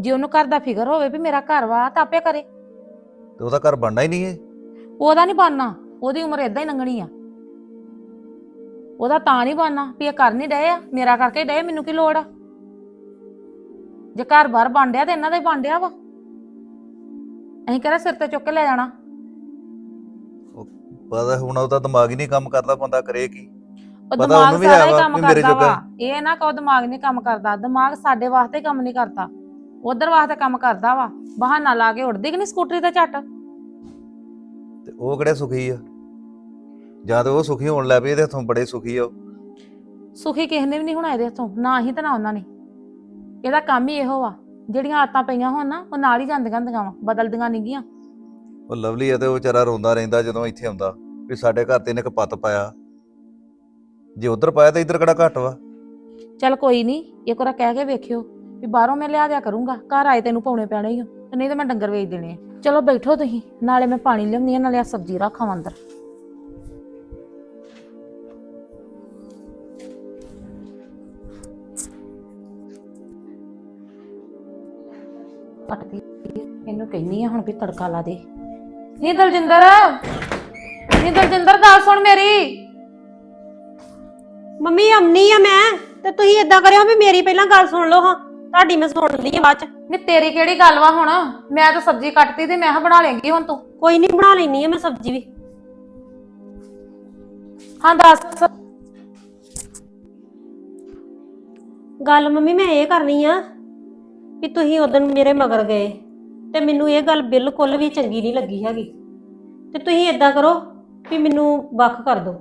[SPEAKER 4] ਜੇ ਉਹਨੂੰ ਘਰ ਦਾ ਫਿਕਰ ਹੋਵੇ ਵੀ ਮੇਰਾ ਘਰ ਵਾ ਤਾਂ ਆਪੇ ਕਰੇ।
[SPEAKER 5] ਤੇ ਉਹਦਾ ਘਰ ਬਣਨਾ ਹੀ ਨਹੀਂ ਏ
[SPEAKER 4] ਉਹਦਾ ਨਹੀਂ ਬਣਨਾ। ਉਹਦੀ ਉਮਰ ਇਦਾਂ ਹੀ ਲੰਘਣੀ ਆ। ਉਹਦਾ ਤਾਂ ਨਹੀਂ ਬਣਨਾ ਵੀ ਇਹ ਕਰ ਨਹੀਂ ਡਏ ਆ। ਮੇਰਾ ਕਰਕੇ ਡਏ ਮੈਨੂੰ ਕੀ ਲੋੜ ਆ? ਜੇ ਘਰ ਬਾਹਰ ਬਣ ਡਿਆ ਤੇ ਇਹਨਾਂ ਦਾ ਹੀ ਬਣ ਡਿਆ ਵਾ। ਅਸੀਂ ਕਹਿੰਦਾ ਸਿਰ ਤੇ ਚੁੱਕ ਕੇ ਲੈ ਜਾਣਾ?
[SPEAKER 5] ਪਤਾ ਹੁਣ ਉਹਦਾ ਦਿਮਾਗ ਹੀ ਨਹੀਂ ਕੰਮ ਕਰਦਾ ਬੰਦਾ ਕਰੇ ਕੀ?
[SPEAKER 4] ਉਹ
[SPEAKER 5] ਪਤਾ
[SPEAKER 4] ਦਿਮਾਗ
[SPEAKER 5] ਉਹਨੂੰ ਵੀ
[SPEAKER 4] ਸਾਰਾ
[SPEAKER 5] ਹੈ
[SPEAKER 4] ਕੰਮ
[SPEAKER 5] ਵੀ ਮੇਰੇ
[SPEAKER 4] ਕਰਦਾ ਵਾ। ਇਹ ਨਾ ਕਹੋ ਦਿਮਾਗ ਨਹੀਂ ਕੰਮ ਕਰਦਾ। ਦਿਮਾਗ ਸਾਡੇ ਵਾਸਤੇ ਕੰਮ ਨਹੀਂ ਕਰਦਾ। ਉਧਰ ਵਾਸਤੇ ਕੰਮ ਕਰਦਾ ਵਾ। ਬਹਾਨਾ ਲਾ ਕੇ ਉੜਦੀ ਕਿ ਨਹੀਂ ਸਕੂਟਰੀ ਤੇ ਝੱਟ?
[SPEAKER 5] ਤੇ ਉਹ ਕਿਹੜੇ ਸੁਖੀ ਆ? ਜਾਂ ਤੇ ਉਹ ਸੁਖੀ ਹੋਣ ਲੱਗ ਪਈ ਇਹਦੇ ਹੱਥੋਂ ਬੜੇ ਸੁਖੀ ਆ ਉਹ।
[SPEAKER 4] ਸੁਖੀ ਕਿਸੇ ਨੇ ਵੀ ਨਹੀਂ ਹੋਣਾ ਇਹਦੇ ਹੱਥੋਂ। ਨਾ ਹੀ ਤੇ ਨਾ ਉਹਨਾਂ ਨੇ। ਇਹਦਾ ਕੰਮ ਹੀ ਇਹੋ ਵਾ। ਜਿਹੜੀਆਂ ਆਤਾਂ ਪਈਆਂ ਹੋਣ ਨਾ ਉਹ ਨਾਲ ਹੀ ਜਾਂਦੀਆਂ ਹੁੰਦੀਆਂ ਵਾ। ਬਦਲਦੀਆਂ ਨਹੀਂ ਗੀਆਂ।
[SPEAKER 5] ਉਹ ਲਵਲੀ ਆ ਤੇ ਉਹ ਵਿਚਾਰਾ ਰੋਂਦਾ ਰਹਿੰਦਾ ਜਦੋਂ ਇੱਥੇ ਆਉਂਦਾ। ਵੀ ਸਾਡੇ ਘਰ ਤੇ ਇਹਨੇ ਕਪੱਤ ਪਾਇਆ। ਜੇ ਉਧਰ ਪਾਇਆ ਤਾਂ ਇੱਧਰ ਕਿਹੜਾ ਘੱਟ ਵਾ?
[SPEAKER 4] ਚੱਲ ਕੋਈ ਨਹੀਂ, ਇੱਕ ਵਾਰ ਕਹਿ ਕੇ ਵੇਖਿਓ ਵੀ ਬਾਹਰੋਂ ਮੈਂ ਲਿਆ ਦਿਆ ਕਰੂੰਗਾ, ਘਰ ਆਏ ਤੈਨੂੰ ਪਾਉਣੇ ਪੈਣੇ ਹੀ ਆ, ਤੇ ਨਹੀਂ ਤਾਂ ਮੈਂ ਡੰਗਰ ਵੇਚ ਦੇਣੇ ਆ। ਚਲੋ ਬੈਠੋ ਤੁਸੀਂ, ਨਾਲੇ ਮੈਂ ਪਾਣੀ ਲਿਆਉਂਦੀ ਆ ਨਾਲੇ ਆ ਸਬਜ਼ੀ ਰੱਖਾਂ ਅੰਦਰ। ਪਟਦੀ ਇਹਨੂੰ ਕਹਿੰਨੀ ਆ ਹੁਣ ਵੀ ਤੜਕਾ ਲਾ ਦੇ। ਨੀ ਦਲਜਿੰਦਰ ਨੀ ਦਲਜਿੰਦਰ, ਗੱਲ ਸੁਣ ਮੇਰੀ।
[SPEAKER 6] ਮੰਮੀ ਆਉਣੀ ਆ ਮੈਂ। ਤੇ ਤੁਸੀਂ ਇਦਾਂ ਕਰਿਓ ਵੀ ਮੇਰੀ ਪਹਿਲਾਂ ਗੱਲ ਸੁਣ ਲਓ ਹਾਂ। ਤੁਹਾਡੀ ਮੈਂ ਸੁਣਦੀ ਆ ਬਾਅਦ ਚ।
[SPEAKER 4] ਨਹੀਂ ਤੇਰੀ ਕਿਹੜੀ ਗੱਲ ਵਾ ਹੁਣ? ਮੈਂ ਤਾਂ ਸਬਜ਼ੀ ਕੱਟਤੀ ਤੇ ਮੈਂ ਕਿਹਾ ਬਣਾ ਲੇਂਗੀ ਹੁਣ ਤੂੰ।
[SPEAKER 6] ਕੋਈ ਨਹੀਂ ਬਣਾ ਲੈਣੀ ਆ ਮੈਂ ਸਬਜ਼ੀ ਵੀ।
[SPEAKER 4] ਹਾਂ ਦੱਸ।
[SPEAKER 6] ਗੱਲ ਮੰਮੀ ਮੈਂ ਇਹ ਕਰਨੀ ਆ ਕਿ ਤੁਸੀਂ ਉਦੋਂ ਮੇਰੇ ਮਗਰ ਗਏ ਤੇ ਮੈਨੂੰ ਇਹ ਗੱਲ ਬਿਲਕੁਲ ਵੀ ਚੰਗੀ ਨਹੀਂ ਲੱਗੀ ਹੈਗੀ। ਤੇ ਤੁਸੀਂ ਇਦਾਂ ਕਰੋ ਕਿ ਮੈਨੂੰ ਵੱਖ ਕਰ ਦਿਓ।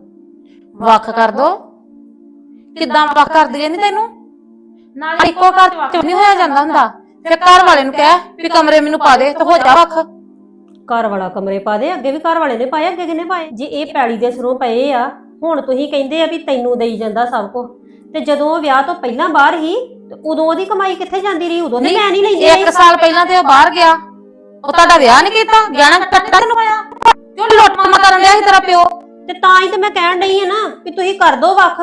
[SPEAKER 4] ਵੱਖ ਕਰ ਦੋ ਕਿੱਦਾਂ ਵੱਖ ਕਰ ਦਈਏ ਨਹੀਂ ਤੈਨੂੰ? ਨਾਲ ਇੱਕੋ ਘਰ ਚ ਨਹੀਂ ਹੋਇਆ ਜਾਂਦਾ ਹੁੰਦਾ। ਫਿਰ ਘਰ ਵਾਲੇ ਨੂੰ ਕਹਿ ਵੀ ਕਮਰੇ ਮੈਨੂੰ ਪਾ ਦੇ ਤੇ ਹੋ ਜਾ ਵੱਖ
[SPEAKER 6] ਘਰ ਵਾਲਾ ਕਮਰੇ ਪਾ ਦੇ ਅੱਗੇ ਵੀ ਘਰ ਵਾਲੇ ਨੇ ਪਾਏ ਅੱਗੇ ਕਿਨੇ ਪਾਏ? ਜੇ ਇਹ ਪੈਲੀ ਦੇ ਸਿਰੋਂ ਪਏ ਆ ਹੁਣ ਤੁਸੀਂ ਕਹਿੰਦੇ ਆ ਵੀ ਤੈਨੂੰ ਦੇਈ ਜਾਂਦਾ ਸਭ ਕੁਝ ਤੇ ਜਦੋਂ ਉਹ ਵਿਆਹ ਤੋਂ ਪਹਿਲਾਂ ਬਾਹਰ ਹੀ ਤੇ ਉਦੋਂ ਉਹਦੀ ਕਮਾਈ ਕਿੱਥੇ ਜਾਂਦੀ ਰਹੀ? ਉਦੋਂ ਤੇ ਮੈਂ ਨਹੀਂ ਲੈਂਦੀ
[SPEAKER 4] ਇੱਕ ਸਾਲ ਪਹਿਲਾਂ ਤੇ ਉਹ ਬਾਹਰ ਗਿਆ। ਉਹ ਤੁਹਾਡਾ ਵਿਆਹ ਨਹੀਂ ਕੀਤਾ। ਗਹਿਣਾ ਕੱਟਾ ਤੈਨੂੰ ਪਾਇਆ। ਕਿਉਂ ਲੁੱਟ ਮਾ ਕਰਨ ਲਿਆ ਸੀ ਤੇਰਾ ਪਿਓ?
[SPEAKER 6] ਤੇ ਤਾਂ ਹੀ ਤੇ ਮੈਂ ਕਹਿਣ ਡਈ ਆ ਨਾ ਵੀ ਤੁਸੀਂ ਕਰ ਦੋ ਵੱਖ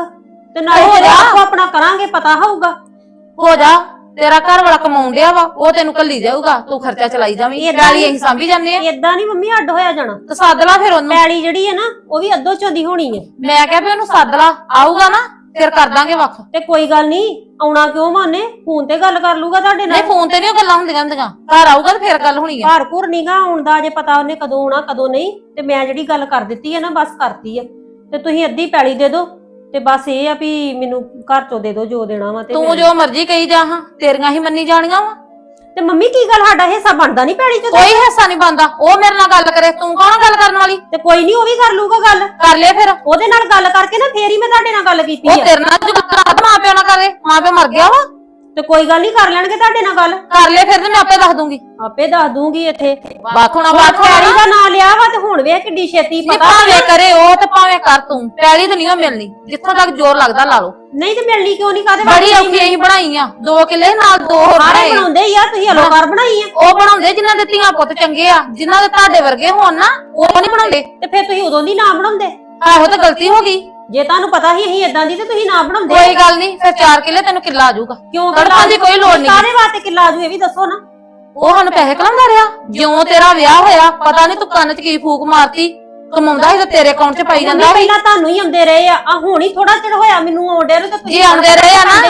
[SPEAKER 6] ਤੇ ਨਾਲੇ
[SPEAKER 4] ਹੋ
[SPEAKER 6] ਜਦੋਂ
[SPEAKER 4] ਜਾ।
[SPEAKER 6] ਆਪੋ ਆਪਣਾ ਕਰਾਂਗੇ ਪਤਾ ਹੋਊਗਾ।
[SPEAKER 4] ਹੋ ਜਾ ਤੇਰਾ ਘਰ ਵਾਲਾ ਕਮਾਉਣ ਡਿਆ ਵਾ ਉਹ ਤੈਨੂੰ ਕੱਲੀ ਜਾਊਗਾ ਤੂੰ ਖਰਚਾ ਚਲਾਈ ਜਾਵੀਂ
[SPEAKER 6] ਏਦਾਂ
[SPEAKER 4] ਗਾਲੀ ਅਸੀਂ ਸਾਂਭੀ ਜਾਂਦੇ ਆ।
[SPEAKER 6] ਏਦਾਂ ਨਹੀਂ ਮੰਮੀ ਅੱਡ ਹੋਇਆ ਜਾਣਾ।
[SPEAKER 4] ਤੇ ਸੱਦ ਲਾ ਫਿਰ ਉਹਨੂੰ।
[SPEAKER 6] ਪੈਲੀ ਜਿਹੜੀ ਹੈ ਨਾ ਉਹ ਵੀ ਅੱਧੋ ਚੋਦੀ ਹੋਣੀ ਹੈ
[SPEAKER 4] ਮੈਂ ਕਿਹਾ ਵੀ ਉਹਨੂੰ ਸੱਦ ਲਾ ਆਊਗਾ ਨਾ ਫਿਰ ਕਰ ਦਾਂਗੇ ਵੱਖ।
[SPEAKER 6] ਤੇ ਕੋਈ ਗੱਲ ਨਹੀਂ ਆਉਣਾ ਕਿਉਂ ਮਾਨੇ ਫੋਨ ਤੇ ਗੱਲ ਕਰ ਲੂਗਾ ਤੁਹਾਡੇ
[SPEAKER 4] ਨਹੀਂ
[SPEAKER 6] ਨਾਲ
[SPEAKER 4] ਫੋਨ ਤੇ ਨਹੀਂ ਉਹ ਗੱਲਾਂ ਹੁੰਦੀਆਂ ਹੁੰਦੀਆਂ। ਘਰ ਆਊਗਾ ਤੇ ਫਿਰ ਗੱਲ ਹੋਣੀ ਆ।
[SPEAKER 6] ਘਰ ਘੁਰ ਨੀਗਾ ਆਉਣ ਦਾ ਜੇ ਪਤਾ ਉਹਨੇ ਕਦੋਂ ਆਉਣਾ ਕਦੋਂ ਨਹੀਂ। ਤੇ ਮੈਂ ਜਿਹੜੀ ਗੱਲ ਕਰ ਦਿੱਤੀ ਹੈ ਨਾ ਬਸ ਕਰਤੀ ਹੈ ਤੇ ਤੁਸੀਂ ਅੱਧੀ ਪੈਲੀ ਦੇ ਦਿਓ। ਤੇ ਬਸ ਇਹ ਆ ਵੀ ਮੈਨੂੰ ਘਰ ਚੋਂ ਦੇ ਦਿਓ ਜੋ ਦੇਣਾ ਵਾ ਤੇ
[SPEAKER 4] ਤੂੰ
[SPEAKER 6] ਮੈਂ-
[SPEAKER 4] ਜੋ ਮਰਜ਼ੀ ਕਹੀ ਜਾ ਹਾਂ ਤੇਰੀਆਂ ਹੀ ਮੰਨੀ ਜਾਣੀਆਂ ਵਾ।
[SPEAKER 6] ਤੇ ਮੰਮੀ ਕੀ ਗੱਲ ਸਾਡਾ ਹਿੱਸਾ ਬਣਦਾ ਨਹੀਂ ਪੈਲੀ ਚ
[SPEAKER 4] ਕੋਈ ਹਿੱਸਾ ਨਹੀਂ ਬੰਦਾ ਉਹ ਮੇਰੇ ਨਾਲ ਗੱਲ ਕਰੇ ਤੂੰ ਕੌਣ ਆ ਗੱਲ ਕਰਨ ਵਾਲੀ?
[SPEAKER 6] ਤੇ ਕੋਈ ਨਹੀਂ ਉਹ ਵੀ ਕਰ ਲੂਗਾ ਗੱਲ।
[SPEAKER 4] ਕਰ ਲੈ ਫਿਰ।
[SPEAKER 6] ਉਹਦੇ ਨਾਲ ਗੱਲ ਕਰਕੇ ਨਾ ਫੇਰ ਹੀ ਮੈਂ ਤੁਹਾਡੇ ਨਾਲ ਗੱਲ ਕੀਤੀ
[SPEAKER 4] ਉਹ
[SPEAKER 6] ਆ।
[SPEAKER 4] ਤੇਰੇ ਨਾਲ ਜੋ ਕਰਾ ਮਾਂ ਪਿਓ ਨਾਲ ਕਰੇ ਮਾਂ ਪਿਓ ਮਰ ਗਿਆ ਵਾ।
[SPEAKER 6] ਤੇ ਕੋਈ ਗੱਲ ਨਹੀਂ ਕਰ ਲੈਣਗੇ ਤੁਹਾਡੇ ਨਾਲ ਗੱਲ।
[SPEAKER 4] ਕਰ ਲੈ ਫਿਰ ਤੇ ਮੈਂ ਆਪੇ ਦੱਸ ਦੂੰਗੀ।
[SPEAKER 6] ਆਪੇ ਦੱਸ ਦੂੰਗੀ ਇੱਥੇ। ਪੈਲੀ
[SPEAKER 4] ਹੋਣਾ
[SPEAKER 6] ਦਾ ਨਾਂ ਲਿਆ ਵਾ ਤੇ ਹੁਣ ਵੇਖ ਕਿੱਡੀ ਛੇਤੀ ਪਤਾ
[SPEAKER 4] ਭਾਵੇਂ ਕਰੇ ਉਹ ਤੇ ਭਾਵੇਂ ਕਰ ਤੂੰ। ਪੈਲੀ ਤੇ ਨਹੀਂ ਉਹ ਮਿਲਣੀ। ਜਿੱਥੋਂ ਤੱਕ ਜ਼ੋਰ ਲੱਗਦਾ ਲਾ ਲਓ।
[SPEAKER 6] ਨਹੀਂ ਤੇ ਮਿਲਣੀ ਕਿਉਂ ਨਹੀਂ ਕਾਦੇ
[SPEAKER 4] ਬੜੀ ਔਖੀ ਅਸੀਂ ਬਣਾਈ ਆ। ਦੋ ਕਿੱਲੇ ਨਾਲ ਦੋ ਹੋਰ ਬਣਾਏ।
[SPEAKER 6] ਬਣਾਉਂਦੇ ਆ ਤੁਸੀਂ ਅਲੋਕਾਰ ਬਣਾਈ ਆ।
[SPEAKER 4] ਉਹ ਬਣਾਉਂਦੇ ਜਿਨ੍ਹਾਂ ਦੇ ਧੀਆਂ ਪੁੱਤ ਚੰਗੇ ਆ। ਜਿਨ੍ਹਾਂ ਦੇ ਤੁਹਾਡੇ ਵਰਗੇ ਹੋਣ ਨਾ ਉਹ ਨਹੀਂ ਬਣਾਉਂਦੇ।
[SPEAKER 6] ਤੇ ਫਿਰ ਤੁਸੀਂ ਉਦੋਂ ਦੀ ਨਾ ਬਣਾਉਂਦੇ।
[SPEAKER 4] ਆਹੋ ਤਾਂ ਗਲਤੀ ਹੋ ਗਈ।
[SPEAKER 6] ਜੇ ਤੁਹਾਨੂੰ ਪਤਾ ਸੀ ਅਸੀਂ ਇਦਾਂ ਦੀ ਤੇ ਤੁਸੀਂ ਨਾ ਬਣਾਉਂਦੇ
[SPEAKER 4] ਕੋਈ ਗੱਲ ਨਹੀਂ ਫਿਰ 4 ਕਿੱਲੇ ਤੈਨੂੰ ਕਿੱਲਾ ਆ ਜਾਊਗਾ।
[SPEAKER 6] ਕਿਉਂ
[SPEAKER 4] ਤੜਫਣ ਦੀ ਕੋਈ ਲੋੜ ਨਹੀਂ।
[SPEAKER 6] ਸਾਰੇ ਵਾਸਤੇ ਕਿੱਲਾ ਆਜੂ ਇਹ ਵੀ ਦੱਸੋ ਨਾ।
[SPEAKER 4] ਉਹ ਸਾਨੂੰ ਪੈਸੇ ਕਲਾਉਂਦਾ ਰਿਹਾ। ਜਿਉਂ ਤੇਰਾ ਵਿਆਹ ਹੋਇਆ ਪਤਾ ਨਹੀਂ ਤੂੰ ਕੰਨ 'ਚ ਕੀ ਫੂਕ ਮਾਰਤੀ। ਕਮਾਉਂਦਾ ਸੀ ਤੇ ਤੇਰੇ ਅਕਾਊਂਟ 'ਚ ਪਾਈ ਜਾਂਦਾ ਸੀ।
[SPEAKER 6] ਪਹਿਲਾਂ ਤੁਹਾਨੂੰ ਹੀ ਆਉਂਦੇ ਰਹੇ ਆ। ਆ ਹੁਣ ਹੀ ਥੋੜਾ ਚਿਰ ਹੋਇਆ ਮੈਨੂੰ ਆਉਂਦੇ ਨੂੰ ਤੇ ਤੁਸੀਂ
[SPEAKER 4] ਜੇ ਆਉਂਦੇ ਰਹੇ ਆ ਨਾ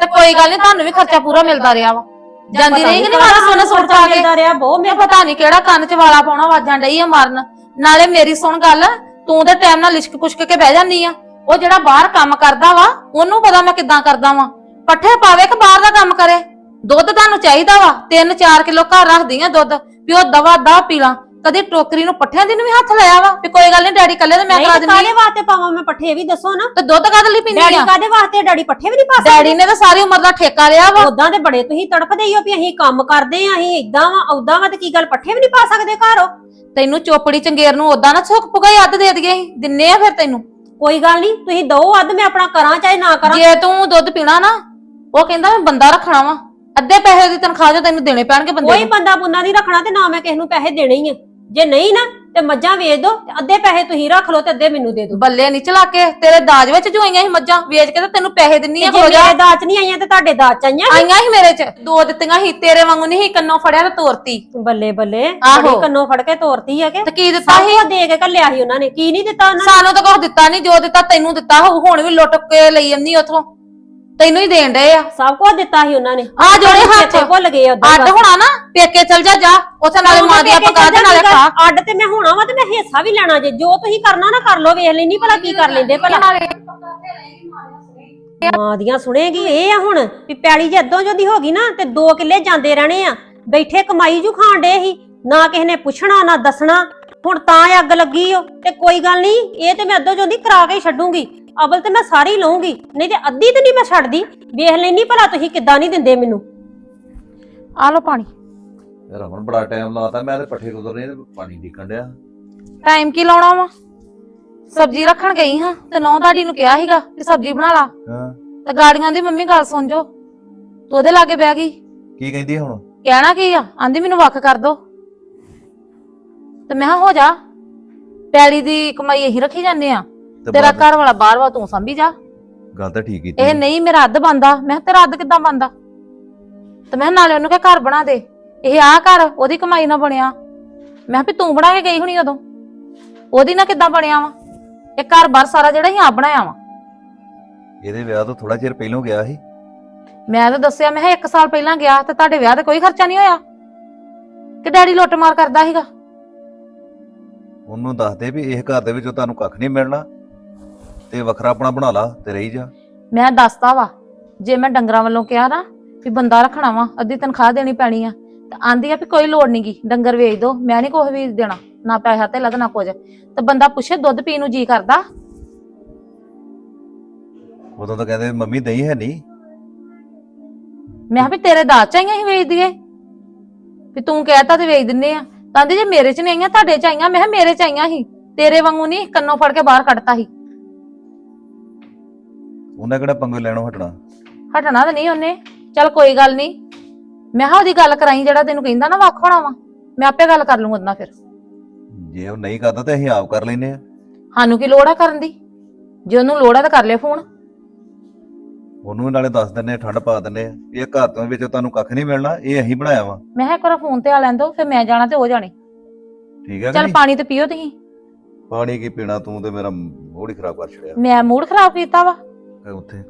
[SPEAKER 4] ਤੇ ਕੋਈ ਗੱਲ ਨਹੀਂ ਤੁਹਾਨੂੰ ਵੀ ਖਰਚਾ ਪੂਰਾ ਮਿਲਦਾ ਰਿਹਾ ਵਾ। ਜਾਂਦੀ ਰਹੀ ਕਿ ਨਹੀਂ ਮਾਰਾ ਸੋਨਾ ਸੁੱਟ ਪਾ ਕੇ?
[SPEAKER 6] ਰਿਹਾ ਬਹੁਤ
[SPEAKER 4] ਮੈਂ ਪਤਾ ਨਹੀਂ ਕਿਹੜਾ ਕੰਨ 'ਚ ਵਾਲਾ ਪਾਉਣਾ ਵਾਜਾਂ ਡਈ ਆ ਮਾਰਨ। ਨਾਲੇ ਮੇਰੀ ਸੁਣ ਗੱਲ ਤੂੰ ਤੇ ਟਾਈਮ ਨਾਲ ਲਿਸ਼ਕ ਪੁਸ਼ਕ ਕੇ ਬਹਿ ਜਾਂਦੀ ਆ। ਉਹ ਜਿਹੜਾ ਬਾਹਰ ਕੰਮ ਕਰਦਾ ਵਾ ਉਹਨੂੰ ਪਤਾ ਮੈਂ ਕਿੱਦਾਂ ਕਰਦਾ ਵਾਂ। ਪੱਠੇ ਪਾਵੇ ਕਿ ਬਾਹਰ ਦਾ ਕੰਮ ਕਰੇ? ਦੁੱਧ ਤੁਹਾਨੂੰ ਚਾਹੀਦਾ ਵਾ 3-4 ਕਿਲੋ ਘਰ ਰੱਖਦੀ ਆ ਦੁੱਧ ਵੀ ਉਹ ਦਵਾ ਦਾ ਪੀ ਲਾਂ। ਕਦੀ ਟੋਕਰੀ ਨੂੰ ਪੱਠਿਆਂ ਦੀ ਨੂੰ ਵੀ ਹੱਥ ਲਾਇਆ ਵਾ ਵੀ ਕੋਈ ਗੱਲ ਨਹੀਂ ਡੈਡੀ ਕੱਲੇ ਤੇ ਮੈਂ ਕਰਾ ਦਿੰਦੀ
[SPEAKER 6] ਕਾਦੇ ਵਾਸਤੇ ਪਾਵਾਂ ਮੈਂ ਪੱਠੇ ਵੀ ਦੱਸੋ ਨਾ।
[SPEAKER 4] ਤੇ ਦੁੱਧ ਕਦ ਲਈ ਪੀਂਦੀ
[SPEAKER 6] ਡੈਡੀ
[SPEAKER 4] ਆ?
[SPEAKER 6] ਕਾਦੇ ਵਾਸਤੇ ਡੈਡੀ ਪੱਠੇ ਵੀ ਨਹੀਂ ਪਾ
[SPEAKER 4] ਡੈਡੀ ਨੇ ਤਾਂ ਸਾਰੀ ਉਮਰ ਦਾ ਠੇਕਾ ਲਿਆ ਵਾ।
[SPEAKER 6] ਉਦਾਂ ਤੇ ਬੜੇ ਤੁਸੀਂ ਤੜਫਦੇ ਹੀ ਹੋ ਵੀ ਅਸੀਂ ਕੰਮ ਕਰਦੇ ਆਂ ਅਸੀਂ ਇਦਾਂ ਵਾ ਉਦਾਂ ਵਾ ਤੇ ਕੀ ਗੱਲ ਪੱਠੇ ਵੀ ਨਹੀਂ ਪਾ ਸਕਦੇ ਘਰ?
[SPEAKER 4] ਤੈਨੂੰ ਚੋਪੜੀ ਚੰਗੇਰ ਨੂੰ ਉਦਾਂ ਨਾ ਸੁੱਕ ਪੁਗਾਈ ਅੱਧ ਦੇ ਦਈਏ ਅਸੀਂ ਦਿੰਨੇ ਆ ਫਿਰ ਤੈਨੂੰ।
[SPEAKER 6] ਕੋਈ ਗੱਲ ਨਹੀਂ ਤੁਸੀਂ ਦੋ ਅੱਧ ਮੈਂ ਆਪਣਾ ਕਰਾਂ ਚਾਹੇ ਨਾ ਕਰਾਂ।
[SPEAKER 4] ਜੇ ਤੂੰ ਦੁੱਧ ਪੀਣਾ ਨਾ ਉਹ ਕਹਿੰਦਾ ਮੈਂ ਬੰਦਾ ਰੱਖਣਾ ਵਾ। ਅੱਧੇ ਪੈਸੇ ਦੀ ਤਨਖਾਹ ਜੋ ਤੈਨੂੰ ਦੇਣੇ ਪੈਣਗੇ ਬੰਦੇ
[SPEAKER 6] ਕੋਈ
[SPEAKER 4] ਨੂੰ।
[SPEAKER 6] ਬੰਦਾ ਬੁੰਦਾ ਨਹੀਂ ਰੱਖਣਾ ਤੇ ਨਾ ਮੈਂ ਕਿਸੇ ਨੂੰ ਪੈਸੇ ਦੇਣੇ ਹੀ ਆ। ਜੇ ਨਹੀਂ ਨਾ ਤੇ ਮੱਝਾਂ ਵੇਚ ਦੋ ਤੇ ਅੱਧੇ ਪੈਸੇ ਤੁਸੀਂ ਰੱਖ ਲਓ ਤੇ ਅੱਧੇ ਮੈਨੂੰ ਦੇ ਦਿਓ
[SPEAKER 4] ਬੱਲੇ ਨਹੀਂ ਚਲਾ ਕੇ ਤੇਰੇ ਦਾਜ ਵਿੱਚ ਜੋ ਆਈਆਂ ਸੀ ਮੱਝਾਂ ਵੇਚ ਕੇ ਤੇ ਤੈਨੂੰ ਪੈਸੇ ਦਿੰਨੀ ਆ
[SPEAKER 6] ਜੇ
[SPEAKER 4] ਖੋ ਜਾ।
[SPEAKER 6] ਮੇਰੇ ਦਾਚ ਨਹੀਂ ਆਈਆਂ ਤੇ ਤੁਹਾਡੇ ਦਾਚ ਆਈਆਂ
[SPEAKER 4] ਆਈਆਂ ਸੀ ਮੇਰੇ ਚ ਦੋ ਦਿੱਤੀਆਂ ਸੀ ਤੇਰੇ ਵਾਂਗੂ ਨਹੀਂ ਸੀ ਕੰਨੋਂ ਫੜਿਆ ਤੇ ਤੋਰਤੀ।
[SPEAKER 6] ਬੱਲੇ ਬੱਲੇ
[SPEAKER 4] ਆਹੋ।
[SPEAKER 6] ਬੜੀ ਕੰਨੋਂ ਫੜ ਕੇ ਤੋਰਤੀ ਆ ਕਿ?
[SPEAKER 4] ਤੇ ਕੀ ਦਿੱਤਾ ਸੀ?
[SPEAKER 6] ਕੁਝ ਦੇ ਕੇ ਘੱਲਿਆ ਸੀ ਉਹਨਾਂ ਨੇ ਕੀ ਨਹੀਂ ਦਿੱਤਾ ਉਹਨਾਂ ਨੇ?
[SPEAKER 4] ਸਾਨੂੰ ਤਾਂ ਕੁਝ ਦਿੱਤਾ ਨਹੀਂ ਜੋ ਦਿੱਤਾ ਤੈਨੂੰ ਦਿੱਤਾ ਹੋਊ ਹੁਣ ਵੀ ਲੁੱਟ ਕੇ ਲਈ ਜਾਂਦੀ ਉਥੋਂ। ਤੈਨੂੰ ਹੀ ਦੇਣ ਡਏ ਆ।
[SPEAKER 6] ਸਭ ਕੁਝ ਦਿੱਤਾ ਸੀ ਉਹਨਾਂ ਨੇ।
[SPEAKER 4] ਆ ਜੋੜੇ ਹੱਥ।
[SPEAKER 6] ਚੇਤੇ ਭੁੱਲ ਗਏ ਉਦੋਂ
[SPEAKER 4] ਅੱਡ ਹੋਣਾ ਨਾ ਪੇਕੇ ਚਲ ਜਾ ਜਾ। ਉਥੇ ਨਾਲੇ ਮਾਂ ਦੀਆਂ ਪਕਾ ਦੇ ਨਾਲੇ ਖਾ
[SPEAKER 6] ਅੱਡ ਤੇ ਮੈਂ ਹੋਣਾ ਵਾ ਤੇ ਮੈਂ ਹਿੱਸਾ ਵੀ ਲੈਣਾ ਜੇ। ਜੋ ਤੁਸੀਂ ਕਰਨਾ ਨਾ ਕਰ ਲਓ ਵੇਖ ਲੈਣੀ ਭਲਾ ਕੀ ਕਰ ਲੈਂਦੇ ਭਲਾ। ਮਾਂ ਦੀਆਂ ਸੁਣੇਗੀ ਇਹ ਆ ਹੁਣ ਵੀ ਪੈਲੀ ਜੇ ਅੱਧੋਂ ਜੋਦੀ ਹੋ ਗਈ ਨਾ ਤੇ 2 ਕਿੱਲੇ ਜਾਂਦੇ ਰਹਿਣੇ ਆ। ਬੈਠੇ ਕਮਾਈ ਜੂ ਖਾਣ ਡੇ ਸੀ ਨਾ ਕਿਸੇ ਨੇ ਪੁੱਛਣਾ ਨਾ ਦੱਸਣਾ। ਹੁਣ ਤਾਂ ਅੱਗ ਲੱਗੀ ਓ ਤੇ ਕੋਈ ਗੱਲ ਨਹੀਂ ਇਹ ਤੇ ਮੈਂ ਅੱਧੋ ਜੋਦੀ ਕਰਾ ਕੇ ਛੱਡੂੰਗੀ। ਅਵਲ ਤੇ ਮੈਂ ਸਾਰੀ ਲਊਂਗੀ ਨਹੀਂ ਤੇ ਅੱਧੀ ਤੇ ਨਹੀਂ ਮੈਂ ਛੱਡਦੀ। ਵੇਖ ਲੈਣੀ ਭਲਾ ਤੁਸੀਂ ਕਿੱਦਾਂ ਨਹੀਂ ਦਿੰਦੇ ਮੈਨੂੰ।
[SPEAKER 4] ਆ ਲੋ ਪਾਣੀ।
[SPEAKER 5] ਰਮਨ ਬੜਾ ਟਾਈਮ ਲਾਤਾ ਮੈਂ ਤੇ ਪੱਠੇ ਕੁਦਰ ਨਹੀਂ ਤੇ ਪਾਣੀ ਡਿੱਕਣ ਡਿਆ।
[SPEAKER 4] ਟਾਈਮ ਕੀ ਲਾਉਣਾ ਵਾ? ਸਬਜ਼ੀ ਰੱਖਣ ਗਈ ਹਾਂ ਤੇ ਨੌ ਦਾੜੀ ਨੂੰ ਕਿਹਾ ਸੀਗਾ ਕਿ ਸਬਜ਼ੀ ਬਣਾ ਲਾ।
[SPEAKER 5] ਹਾਂ।
[SPEAKER 4] ਤੇ ਗਾੜੀਆਂ ਦੀ ਮੰਮੀ ਗੱਲ ਸੁਣ ਜੋ ਤੂੰ ਉਹਦੇ ਲਾਗੇ ਬਹਿ ਗਈ।
[SPEAKER 5] ਕੀ ਕਹਿੰਦੀ ਆ ਹੁਣ?
[SPEAKER 4] ਕਹਿਣਾ ਕੀ ਆ? ਆਂਦੀ ਮੈਨੂੰ ਵੱਖ ਕਰ ਦੋ। ਤੇ ਮੈਂ ਕਿਹਾ ਹੋ ਜਾ। ਪੈਲੀ ਦੀ ਕਮਾਈ ਇਹੀ ਰੱਖੀ ਜਾਂਦੇ ਆ। ਤੇਰਾ
[SPEAKER 5] ਬਾਅਦ-
[SPEAKER 4] ਘਰ ਵਾਲਾ ਬਾਹਰ ਵਾ ਤੂੰ ਸੰਭੀ ਜਾ।
[SPEAKER 5] ਗੱਲ ਤਾਂ ਠੀਕ ਕੀਤੀ
[SPEAKER 4] ਇਹ ਨਹੀਂ ਮੇਰਾ ਅੱਧ ਬੰਦਾ। ਮੈਂ ਕਿਹਾ ਤੇਰਾ ਅੱਧ ਕਿੱਦਾਂ ਬੰਦਾ? ਤੇ ਮੈਂ ਕਿਹਾ ਨਾਲੇ ਉਹਨੂੰ ਕਿਹਾ ਘਰ ਬਣਾ ਦੇ। ਇਹ ਆ ਘਰ ਉਹਦੀ ਕਮਾਈ ਨਾਲ ਬਣਿਆ। ਮੈਂ ਕਿਹਾ ਵੀ ਤੂੰ ਬਣਾ ਕੇ ਗਈ ਹੁਣੀ ਉਦੋਂ। ਉਹਦੀ ਨਾਲ ਕਿੱਦਾਂ ਬਣਿਆ ਵਾ? ਇਹ ਘਰ ਬਾਰ ਸਾਰਾ ਜਿਹੜਾ ਹੀ ਆਪ ਬਣਾਇਆ ਵਾ।
[SPEAKER 5] ਇਹਦੇ ਵਿਆਹ ਤੋਂ ਥੋੜਾ ਚਿਰ ਪਹਿਲਾਂ ਗਿਆ ਸੀ।
[SPEAKER 4] ਮੈਂ ਤਾਂ ਦੱਸਿਆ ਮੈਂ ਕਿਹਾ ਇੱਕ ਸਾਲ ਪਹਿਲਾਂ ਗਿਆ ਤੇ ਤੁਹਾਡੇ ਵਿਆਹ ਤੇ ਕੋਈ ਖਰਚਾ ਨਹੀਂ ਹੋਇਆ। ਕਿ ਡੈਡੀ ਲੁੱਟ ਮਾਰ ਕਰਦਾ ਸੀਗਾ?
[SPEAKER 5] ਉਹਨੂੰ ਦੱਸ ਦੇ ਵੀ ਇਸ ਘਰ ਦੇ ਵਿੱਚੋਂ ਤੁਹਾਨੂੰ ਕੱਖ ਨਹੀਂ ਮਿਲਣਾ। ਤੇ ਵੱਖਰਾ ਆਪਣਾ ਬਣਾ ਲਾ ਤੇ ਰਹੀ ਜਾ।
[SPEAKER 4] ਮੈਂ ਦੱਸਤਾ ਵਾ ਜੇ ਮੈਂ ਡੰਗਰਾਂ ਵੱਲੋਂ ਕਿਹਾ ਨਾ ਵੀ ਬੰਦਾ ਰੱਖਣਾ ਵਾ ਅੱਧੀ ਤਨਖਾਹ ਦੇਣੀ ਪੈਣੀ ਆ ਤੇ ਆਂਦੀ ਆ ਵੀ ਕੋਈ ਲੋੜ ਨਹੀਂਗੀ ਡੰਗਰ ਵੇਚ ਦੋ ਮੈਂ ਨਹੀਂ ਕੁਛ ਵੀ ਦੇਣਾ ਨਾ ਪੈਸਾ ਤੇ ਲੱਗਣਾ ਕੁਝ ਤੇ ਬੰਦਾ ਪੁੱਛੇ ਦੁੱਧ ਪੀਣ ਨੂੰ ਜੀ ਕਰਦਾ?
[SPEAKER 5] ਉਦੋਂ ਤਾਂ ਕਹਿੰਦੇ ਮੰਮੀ ਦਹੀਂ ਹੈ ਨਹੀਂ
[SPEAKER 4] ਮੈਂ ਕਿਹਾ ਵੀ ਤੇਰੇ ਦਾਜ ਚਾਹੀਆਂ ਹੀ ਵੇਚ ਦਈਏ। ਵੀ ਤੂੰ ਕਹਿਤਾ ਤੇ ਵੇਚ ਦਿੰਨੇ ਆ ਕਹਿੰਦੀ ਜੇ ਮੇਰੇ ਚ ਨਹੀਂ ਆਈਆਂ ਤੁਹਾਡੇ ਚ ਆਈਆਂ ਮੈਂ ਕਿਹਾ ਮੇਰੇ ਚ ਆਈਆਂ ਸੀ ਤੇਰੇ ਵਾਂਗੂ ਨਹੀਂ ਕੰਨੋਂ ਫੜ ਕੇ ਬਾਹਰ ਕੱਢਤਾ ਸੀ।
[SPEAKER 5] ਉਹਨੇ ਕਿਹੜਾ ਪੰਗੇ ਲੈਣੋਂ ਹਟਣਾ?
[SPEAKER 4] ਹਟਣਾ ਤਾਂ ਨਹੀਂ ਉਹਨੇ। ਚੱਲ ਕੋਈ ਗੱਲ ਨਹੀਂ। ਮੈਂ ਕਿਹਾ ਉਹਦੀ ਗੱਲ ਕਰਾਈ ਜਿਹੜਾ ਤੈਨੂੰ ਕਹਿੰਦਾ ਨਾ ਵੱਖ ਹੋਣਾ ਵਾ। ਮੈਂ ਆਪੇ ਗੱਲ ਕਰ ਲੂੰਗਾ ਉਹਦੇ ਨਾਲ ਫਿਰ।
[SPEAKER 5] ਜੇ ਉਹ ਨਹੀਂ ਕਰਦਾ ਤੇ ਅਸੀਂ ਆਪ ਕਰ ਲੈਨੇ ਆ
[SPEAKER 4] ਸਾਨੂੰ ਕੀ ਲੋੜ ਆ ਕਰਨ ਦੀ? ਜੇ ਉਹਨੂੰ ਲੋੜ ਆ ਤਾਂ ਕਰ ਲਿਆ ਫੋਨ।
[SPEAKER 5] ਉਹਨੂੰ ਨਾਲੇ ਦੱਸ ਦਿੰਨੇ ਆ, ਠੰਡ ਪਾ ਦਿੰਨੇ ਆ ਇਹ ਘਰ ਤੋਂ ਵਿੱਚ ਤੁਹਾਨੂੰ ਕੱਖ ਨਹੀਂ ਮਿਲਣਾ ਇਹ ਅਸੀਂ ਬਣਾਇਆ ਵਾ।
[SPEAKER 4] ਮੈਂ ਕਿਹਾ ਇੱਕ ਵਾਰ ਫੋਨ ਤੇ ਆ ਲੈਂਦੋ ਫਿਰ ਮੈਂ ਜਾਣਾ ਤੇ ਉਹ ਜਾਣੇ।
[SPEAKER 5] ਠੀਕ ਹੈ ਕਿ
[SPEAKER 4] ਚੱਲ
[SPEAKER 5] ਨਹੀਂ?
[SPEAKER 4] ਪਾਣੀ ਤੇ ਪੀਓ ਤੁਸੀਂ।
[SPEAKER 5] ਪਾਣੀ ਕੀ ਪੀਣਾ ਤੂੰ ਤੇ ਮੇਰਾ ਮੂਡ ਹੀ ਖਰਾਬ ਕਰ ਛੜਿਆ
[SPEAKER 4] ਮੈਂ ਮੂਡ ਖਰਾਬ ਕੀਤਾ ਵਾ।
[SPEAKER 5] ਉੱਥੇ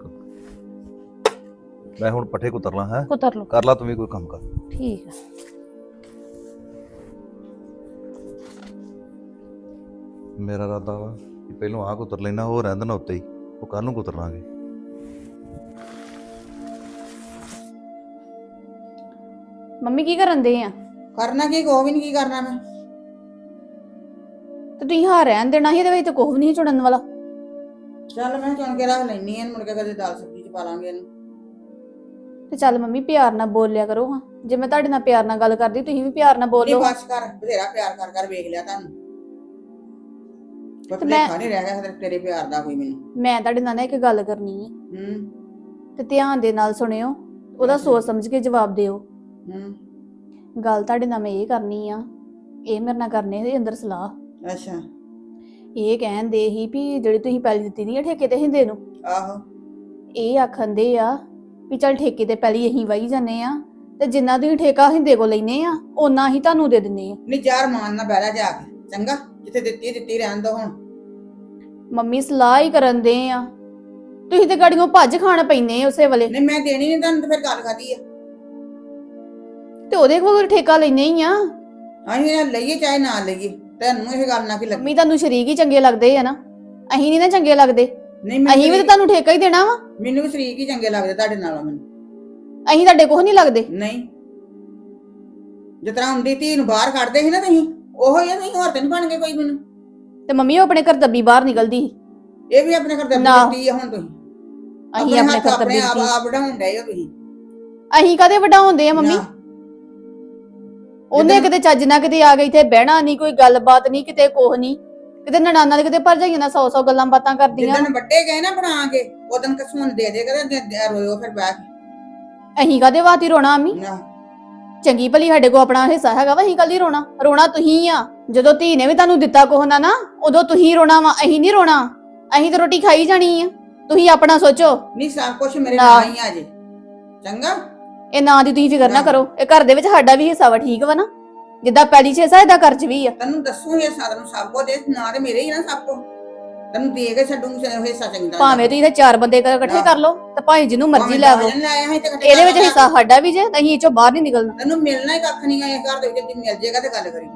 [SPEAKER 5] ਮੈਂ ਹੁਣ ਪੱਠੇ ਕੁਤਰ ਲਾਂ ਹੈ।
[SPEAKER 4] ਕੁਤਰ ਲਓ।
[SPEAKER 5] ਕਰ ਲਾ ਤੂੰ ਵੀ ਕੋਈ ਕੰਮ ਕਰ।
[SPEAKER 4] ਠੀਕ ਆ।
[SPEAKER 5] ਮੇਰਾ ਇਰਾਦਾ ਵਾ ਕਿ ਪਹਿਲਾਂ ਆਹ ਕੁਤਰ ਲੈਣਾ ਉਹ ਰਹਿੰਦਾ ਨਾ ਉੱਤੇ ਹੀ। ਉਹ ਕੱਲ ਨੂੰ ਕੁਤਰ ਲਾਂਗੇ
[SPEAKER 1] ਮੰਮੀ ਕੀ ਕਰਨ ਦੇ ਆ?
[SPEAKER 2] ਕਰਨਾ ਕੀ ਕੋ ਵੀ ਨਹੀਂ ਕੀ ਕਰਨਾ ਮੈਂ?
[SPEAKER 1] ਤੇ ਤੁਸੀਂ ਹਾਂ ਰਹਿਣ ਦੇਣਾ ਸੀ ਇਹਦੇ ਵਿੱਚ ਤਾਂ ਕੁਝ ਵੀ ਨਹੀਂ ਚੁਣਨ ਵਾਲਾ।
[SPEAKER 2] ਚੱਲ ਮੈਂ ਚੁਣ ਕੇ ਰੱਖ ਲੈਣੀ ਆ ਮੁੜ ਕੇ ਕਦੇ ਦਾਲ ਸਬਜ਼ੀ ਚ ਪਾ ਲਾਂਗੇ ਇਹਨੂੰ।
[SPEAKER 1] ਤੇ ਚੱਲ ਮੰਮੀ ਪਿਆਰ ਨਾਲ ਬੋਲਿਆ ਕਰੋ ਹਾਂ। ਜੇ ਮੈਂ ਤੁਹਾਡੇ ਨਾਲ ਪਿਆਰ ਨਾਲ ਗੱਲ ਕਰਦੀ ਤੁਸੀਂ ਵੀ ਪਿਆਰ ਨਾਲ
[SPEAKER 2] ਨਹੀਂ
[SPEAKER 1] ਬੋਲੋ
[SPEAKER 2] ਬਸ ਕਰ ਬਥੇਰਾ ਪਿਆਰ ਕਰ ਕਰ ਵੇਖ ਲਿਆ ਤੁਹਾਨੂੰ।
[SPEAKER 1] ਤੇ ਮੈਂ-
[SPEAKER 2] ਨਹੀਂ ਰਹਿ ਗਿਆ ਤੇਰੇ- ਤੇਰੇ ਪਿਆਰ ਦਾ ਕੋਈ ਮੈਨੂੰ।
[SPEAKER 1] ਮੈਂ ਤੁਹਾਡੇ ਨਾਲ ਨਾ ਇੱਕ ਗੱਲ ਕਰਨੀ ਹੈ
[SPEAKER 2] ਹੂੰ।
[SPEAKER 1] ਤੇ ਧਿਆਨ ਦੇ ਨਾਲ ਸੁਣਿਓ ਉਹਦਾ ਸੋਚ ਸਮਝ ਕੇ ਜਵਾਬ ਦਿਓ।
[SPEAKER 2] ਹੂੰ।
[SPEAKER 1] ਗੱਲ ਤੁਹਾਡੇ ਨਾਲ ਮੈਂ ਇਹ ਕਰਨੀ ਆ ਇਹ ਮੇਰੇ ਨਾਲ ਕਰਨੇ ਦੇ ਅੰਦਰ ਸਲਾਹ।
[SPEAKER 2] ਅੱਛਾ।
[SPEAKER 1] ਇਹ ਕਹਿੰਦੇ ਹੀ ਵੀ ਜਿਹੜੀ ਤੁਸੀਂ ਪੈਲੀ ਦਿੱਤੀ ਨਹੀਂ ਠੇਕੇ ਤੇ ਹਿੰਦੇ ਨੂੰ?
[SPEAKER 2] ਆਹੋ।
[SPEAKER 1] ਇਹ ਆਖੰਦੇ ਆ ਵੀ ਚੱਲ ਠੇਕੇ ਤੇ ਪੈਲੀ ਅਸੀਂ ਵਾਈ ਜਾਂਦੇ ਆ ਤੇ ਜਿੰਨਾ ਤੁਸੀਂ ਠੇਕਾ ਹਿੰਦੇ ਕੋ ਲੈਨੇ ਆ ਓਨਾ ਹੀ ਤੁਹਾਨੂੰ ਦੇ ਦਿੰਨੇ ਆ।
[SPEAKER 2] ਨਹੀਂ ਯਾਰ ਮਾਨ ਨਾ ਬਹਿ ਜਾ ਕੇ ਚੰਗਾ? ਜਿੱਥੇ ਦਿੱਤੀ ਦਿੱਤੀ ਰਹਿਣ ਦੋ ਹੁਣ।
[SPEAKER 1] ਮੰਮੀ ਸਲਾਹ ਹੀ ਕਰਨ ਦੇ ਆ। ਤੁਸੀਂ ਤੇ ਗੜੀਆਂ ਭੱਜ ਖਾਣ ਪੈਨੇ ਉਸੇ ਵੇਲੇ।
[SPEAKER 2] ਨਹੀਂ ਮੈਂ ਦੇਣੀ ਨਹੀਂ ਤੁਹਾਨੂੰ ਤੇ ਫਿਰ ਗੱਲ ਖਾਦੀ ਆ?
[SPEAKER 1] ਤੇ ਉਹਦੇ ਕੋਲ ਠੇਕਾ ਲੈਨੇ ਹੀ ਆ?
[SPEAKER 2] ਅਸੀਂ ਇਹ ਲਈਏ ਚਾਹੇ ਨਾ ਲਈਏ। ਤੈਨੂੰ ਇਹ ਗੱਲ ਨਾ ਕਿ ਲੱਗੀ?
[SPEAKER 1] ਮੰਮੀ ਤੁਹਾਨੂੰ ਸ਼ਰੀਕ ਹੀ ਚੰਗੇ ਲੱਗਦੇ ਆ ਨਾ। ਅਸੀਂ ਨਹੀਂ ਨਾ ਚੰਗੇ ਲੱਗਦੇ।
[SPEAKER 2] ਨਹੀਂ ਮੈਨੂੰ
[SPEAKER 1] ਅਸੀਂ ਵੀ ਤਾਂ ਤੁਹਾਨੂੰ ਠੇਕਾ ਹੀ ਦੇਣਾ ਵਾ।
[SPEAKER 2] ਮੈਨੂੰ ਵੀ ਸ਼ਰੀਕ ਹੀ ਚੰਗੇ ਲੱਗਦੇ ਤੁਹਾਡੇ ਨਾਲੋਂ ਮੈਨੂੰ।
[SPEAKER 1] ਅਸੀਂ ਤੁਹਾਡੇ ਕੋਲ ਨਹੀਂ ਲੱਗਦੇ।
[SPEAKER 2] ਨਹੀਂ। ਜਿਸ ਤਰ੍ਹਾਂ ਹੁੰਦੀ ਧੀ ਨੂੰ ਬਾਹਰ ਕੱਢਦੇ ਸੀ ਨਾ ਤੁਸੀਂ ਉਹੋ ਹੀ ਆ ਤੁਸੀਂ ਹੋਰ ਤੇ ਨਹੀਂ ਬਣ ਗਏ ਕੋਈ ਮੈਨੂੰ।
[SPEAKER 1] ਤੇ ਮੰਮੀ ਉਹ ਆਪਣੇ ਘਰ ਦੱਬੀ ਬਾਹਰ ਨਿਕਲਦੀ ਸੀ।
[SPEAKER 2] ਇਹ ਵੀ ਆਪਣੇ ਘਰ ਦੇ
[SPEAKER 1] ਨਾ।
[SPEAKER 2] ਆ ਹੁਣ ਤੁਸੀਂ।
[SPEAKER 1] ਅਸੀਂ ਆਪਣੇ
[SPEAKER 2] ਹੱਥ
[SPEAKER 1] ਘਰ
[SPEAKER 2] ਆਪਣੇ
[SPEAKER 1] ਦੱਬੀ
[SPEAKER 2] ਆਪ
[SPEAKER 1] ਸੀ
[SPEAKER 2] ਆਪ ਵਢਾਉਣ ਡਏ ਹੋ ਤੁਸੀਂ।
[SPEAKER 1] ਅਸੀਂ ਕਦੇ ਵਡਾਉਂਦੇ ਆ ਮੰਮੀ?
[SPEAKER 2] ਨਾ,
[SPEAKER 1] ਉਹਨੇ ਕਿਤੇ ਚੱਜ ਨਾਲ ਕਿਤੇ ਆ ਗਈ ਇੱਥੇ ਬਹਿਣਾ ਨਹੀਂ ਕੋਈ ਗੱਲਬਾਤ ਨਹੀਂ ਕਿਤੇ ਕੋਹ ਨਹੀਂ। ਕਿਤੇ ਨਨਾਨਾ ਦੇ ਕਿਤੇ ਭਰਜਾਈਆਂ ਨਾਲ ਸੌ ਸੌ ਗੱਲਾਂ ਬਾਤਾਂ ਕਰਦੀਆਂ।
[SPEAKER 2] ਜਿੱਦਣ ਵੱਡੇ ਗਏ ਨਾ ਬਣਾ ਕੇ ਉਦੋਂ ਕਸੂਨ ਦੇ ਦੇ ਕਦੇ ਰੋਇਓ ਫਿਰ ਬੈਠ
[SPEAKER 1] ਅਸੀਂ ਕਦੇ ਵਾਤੀ ਰੋਣਾ ਅਮੀ?
[SPEAKER 2] ਨਾ।
[SPEAKER 1] ਚੰਗੀ ਭਲੀ ਸਾਡੇ ਕੋ ਆਪਣਾ ਹਿੱਸਾ ਹੈਗਾ ਵਾ ਅਸੀਂ ਕੱਲੀ ਰੋਣਾ? ਰੋਣਾ ਤੁਸੀਂ ਆ। ਜਦੋਂ ਧੀ ਨੇ ਵੀ ਤੁਹਾਨੂੰ ਦਿੱਤਾ ਕੋਹ ਨਾ ਨਾ ਉਦੋਂ ਤੁਸੀਂ ਰੋਣਾ ਵਾ ਅਸੀਂ ਨਹੀਂ ਰੋਣਾ। ਅਸੀਂ ਤਾਂ ਰੋਟੀ ਖਾਈ ਜਾਣੀ ਆ। ਤੁਸੀਂ ਆਪਣਾ ਸੋਚੋ।
[SPEAKER 2] ਨਹੀਂ ਸਭ ਕੁਝ ਮੇਰੇ
[SPEAKER 1] ਨਾ।
[SPEAKER 2] ਨਾਲ ਹੀ ਆ ਜੇ। ਚੰਗਾ?
[SPEAKER 1] ਇਹ ਨਾਂ ਦੀ ਤੁਸੀਂ ਫਿਕਰ ਨਾ। ਕਰੋ। ਇਹ ਘਰ ਦੇ ਵਿੱਚ ਸਾਡਾ ਵੀ ਹਿੱਸਾ ਵਾ ਠੀਕ ਵਾ ਨਾ? ਜਿੱਦਾਂ ਪੈਲੀ ਛੇ ਹਿੱਸਾ ਇਹਦਾ ਖਰਚ ਵੀ ਆ।
[SPEAKER 2] ਤੈਨੂੰ ਦੱਸੂ ਇਹ ਸਾਰਾ ਨੂੰ ਸਭ ਕੁਝ ਦੇ ਨਾ ਤੇ ਮੇਰੇ ਹੀ ਨਾ ਸਭ ਕੁਝ ਤੈਨੂੰ ਦੇ ਕੇ ਛੱਡੂਗੀ ਸੇ ਹਿੱਸਾ ਚੰਗਾ
[SPEAKER 1] ਭਾਵੇਂ ਤੁਸੀਂ ਇਹ ਚਾਰ ਬੰਦੇ ਕ- ਇਕੱਠੇ। ਕਰ ਲਓ ਤੇ ਭਾਵੇਂ ਜਿਹਨੂੰ ਮਰਜ਼ੀ ਲੈ ਆਵੋ ਇਹਦੇ ਵਿੱਚ ਹਿੱਸਾ ਸਾਡਾ ਵੀ ਜੇ ਤੇ ਅਸੀਂ ਇਹ ਚੋਂ ਬਾਹਰ ਨਹੀਂ ਨਿਕਲਣਾ।
[SPEAKER 2] ਤੈਨੂੰ ਮਿਲਣਾ ਹੀ ਕੱਖ ਨਹੀਂ ਆ ਇਹ ਘਰ ਦੇ ਵਿੱਚ ਜੇ ਮਿਲ ਜੇਗਾ ਤੇ ਗੱਲ ਕਰੀ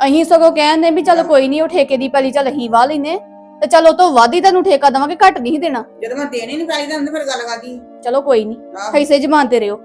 [SPEAKER 1] ਅਸੀਂ ਸਗੋਂ ਕਹਿੰਦੇ ਵੀ ਚਲ। ਕੋਈ ਨਹੀਂ ਉਹ ਠੇਕੇ ਦੀ ਪੈਲੀ ਚੱਲ ਅਸੀਂ ਵਾਹ ਲੈਨੇ ਤੇ ਚਲ ਉਹ ਤੋਂ ਵੱਧ ਹੀ ਤੁਹਾਨੂੰ ਠੇਕਾ ਦੇਵਾਂਗੇ ਘੱਟ ਨਹੀਂ ਦੇਣਾ।
[SPEAKER 2] ਜਦੋਂ ਮੈਂ ਦੇਣੀ ਨਹੀਂ ਪਾਈ ਤਾਂ ਫਿਰ ਗੱਲ ਕਰਦੀ।
[SPEAKER 1] ਚਲੋ ਕੋਈ ਨਹੀਂ
[SPEAKER 2] ਆਹੋ।
[SPEAKER 1] ਪੈਸੇ ਜਮਾਨਤੇ ਰਿਓ।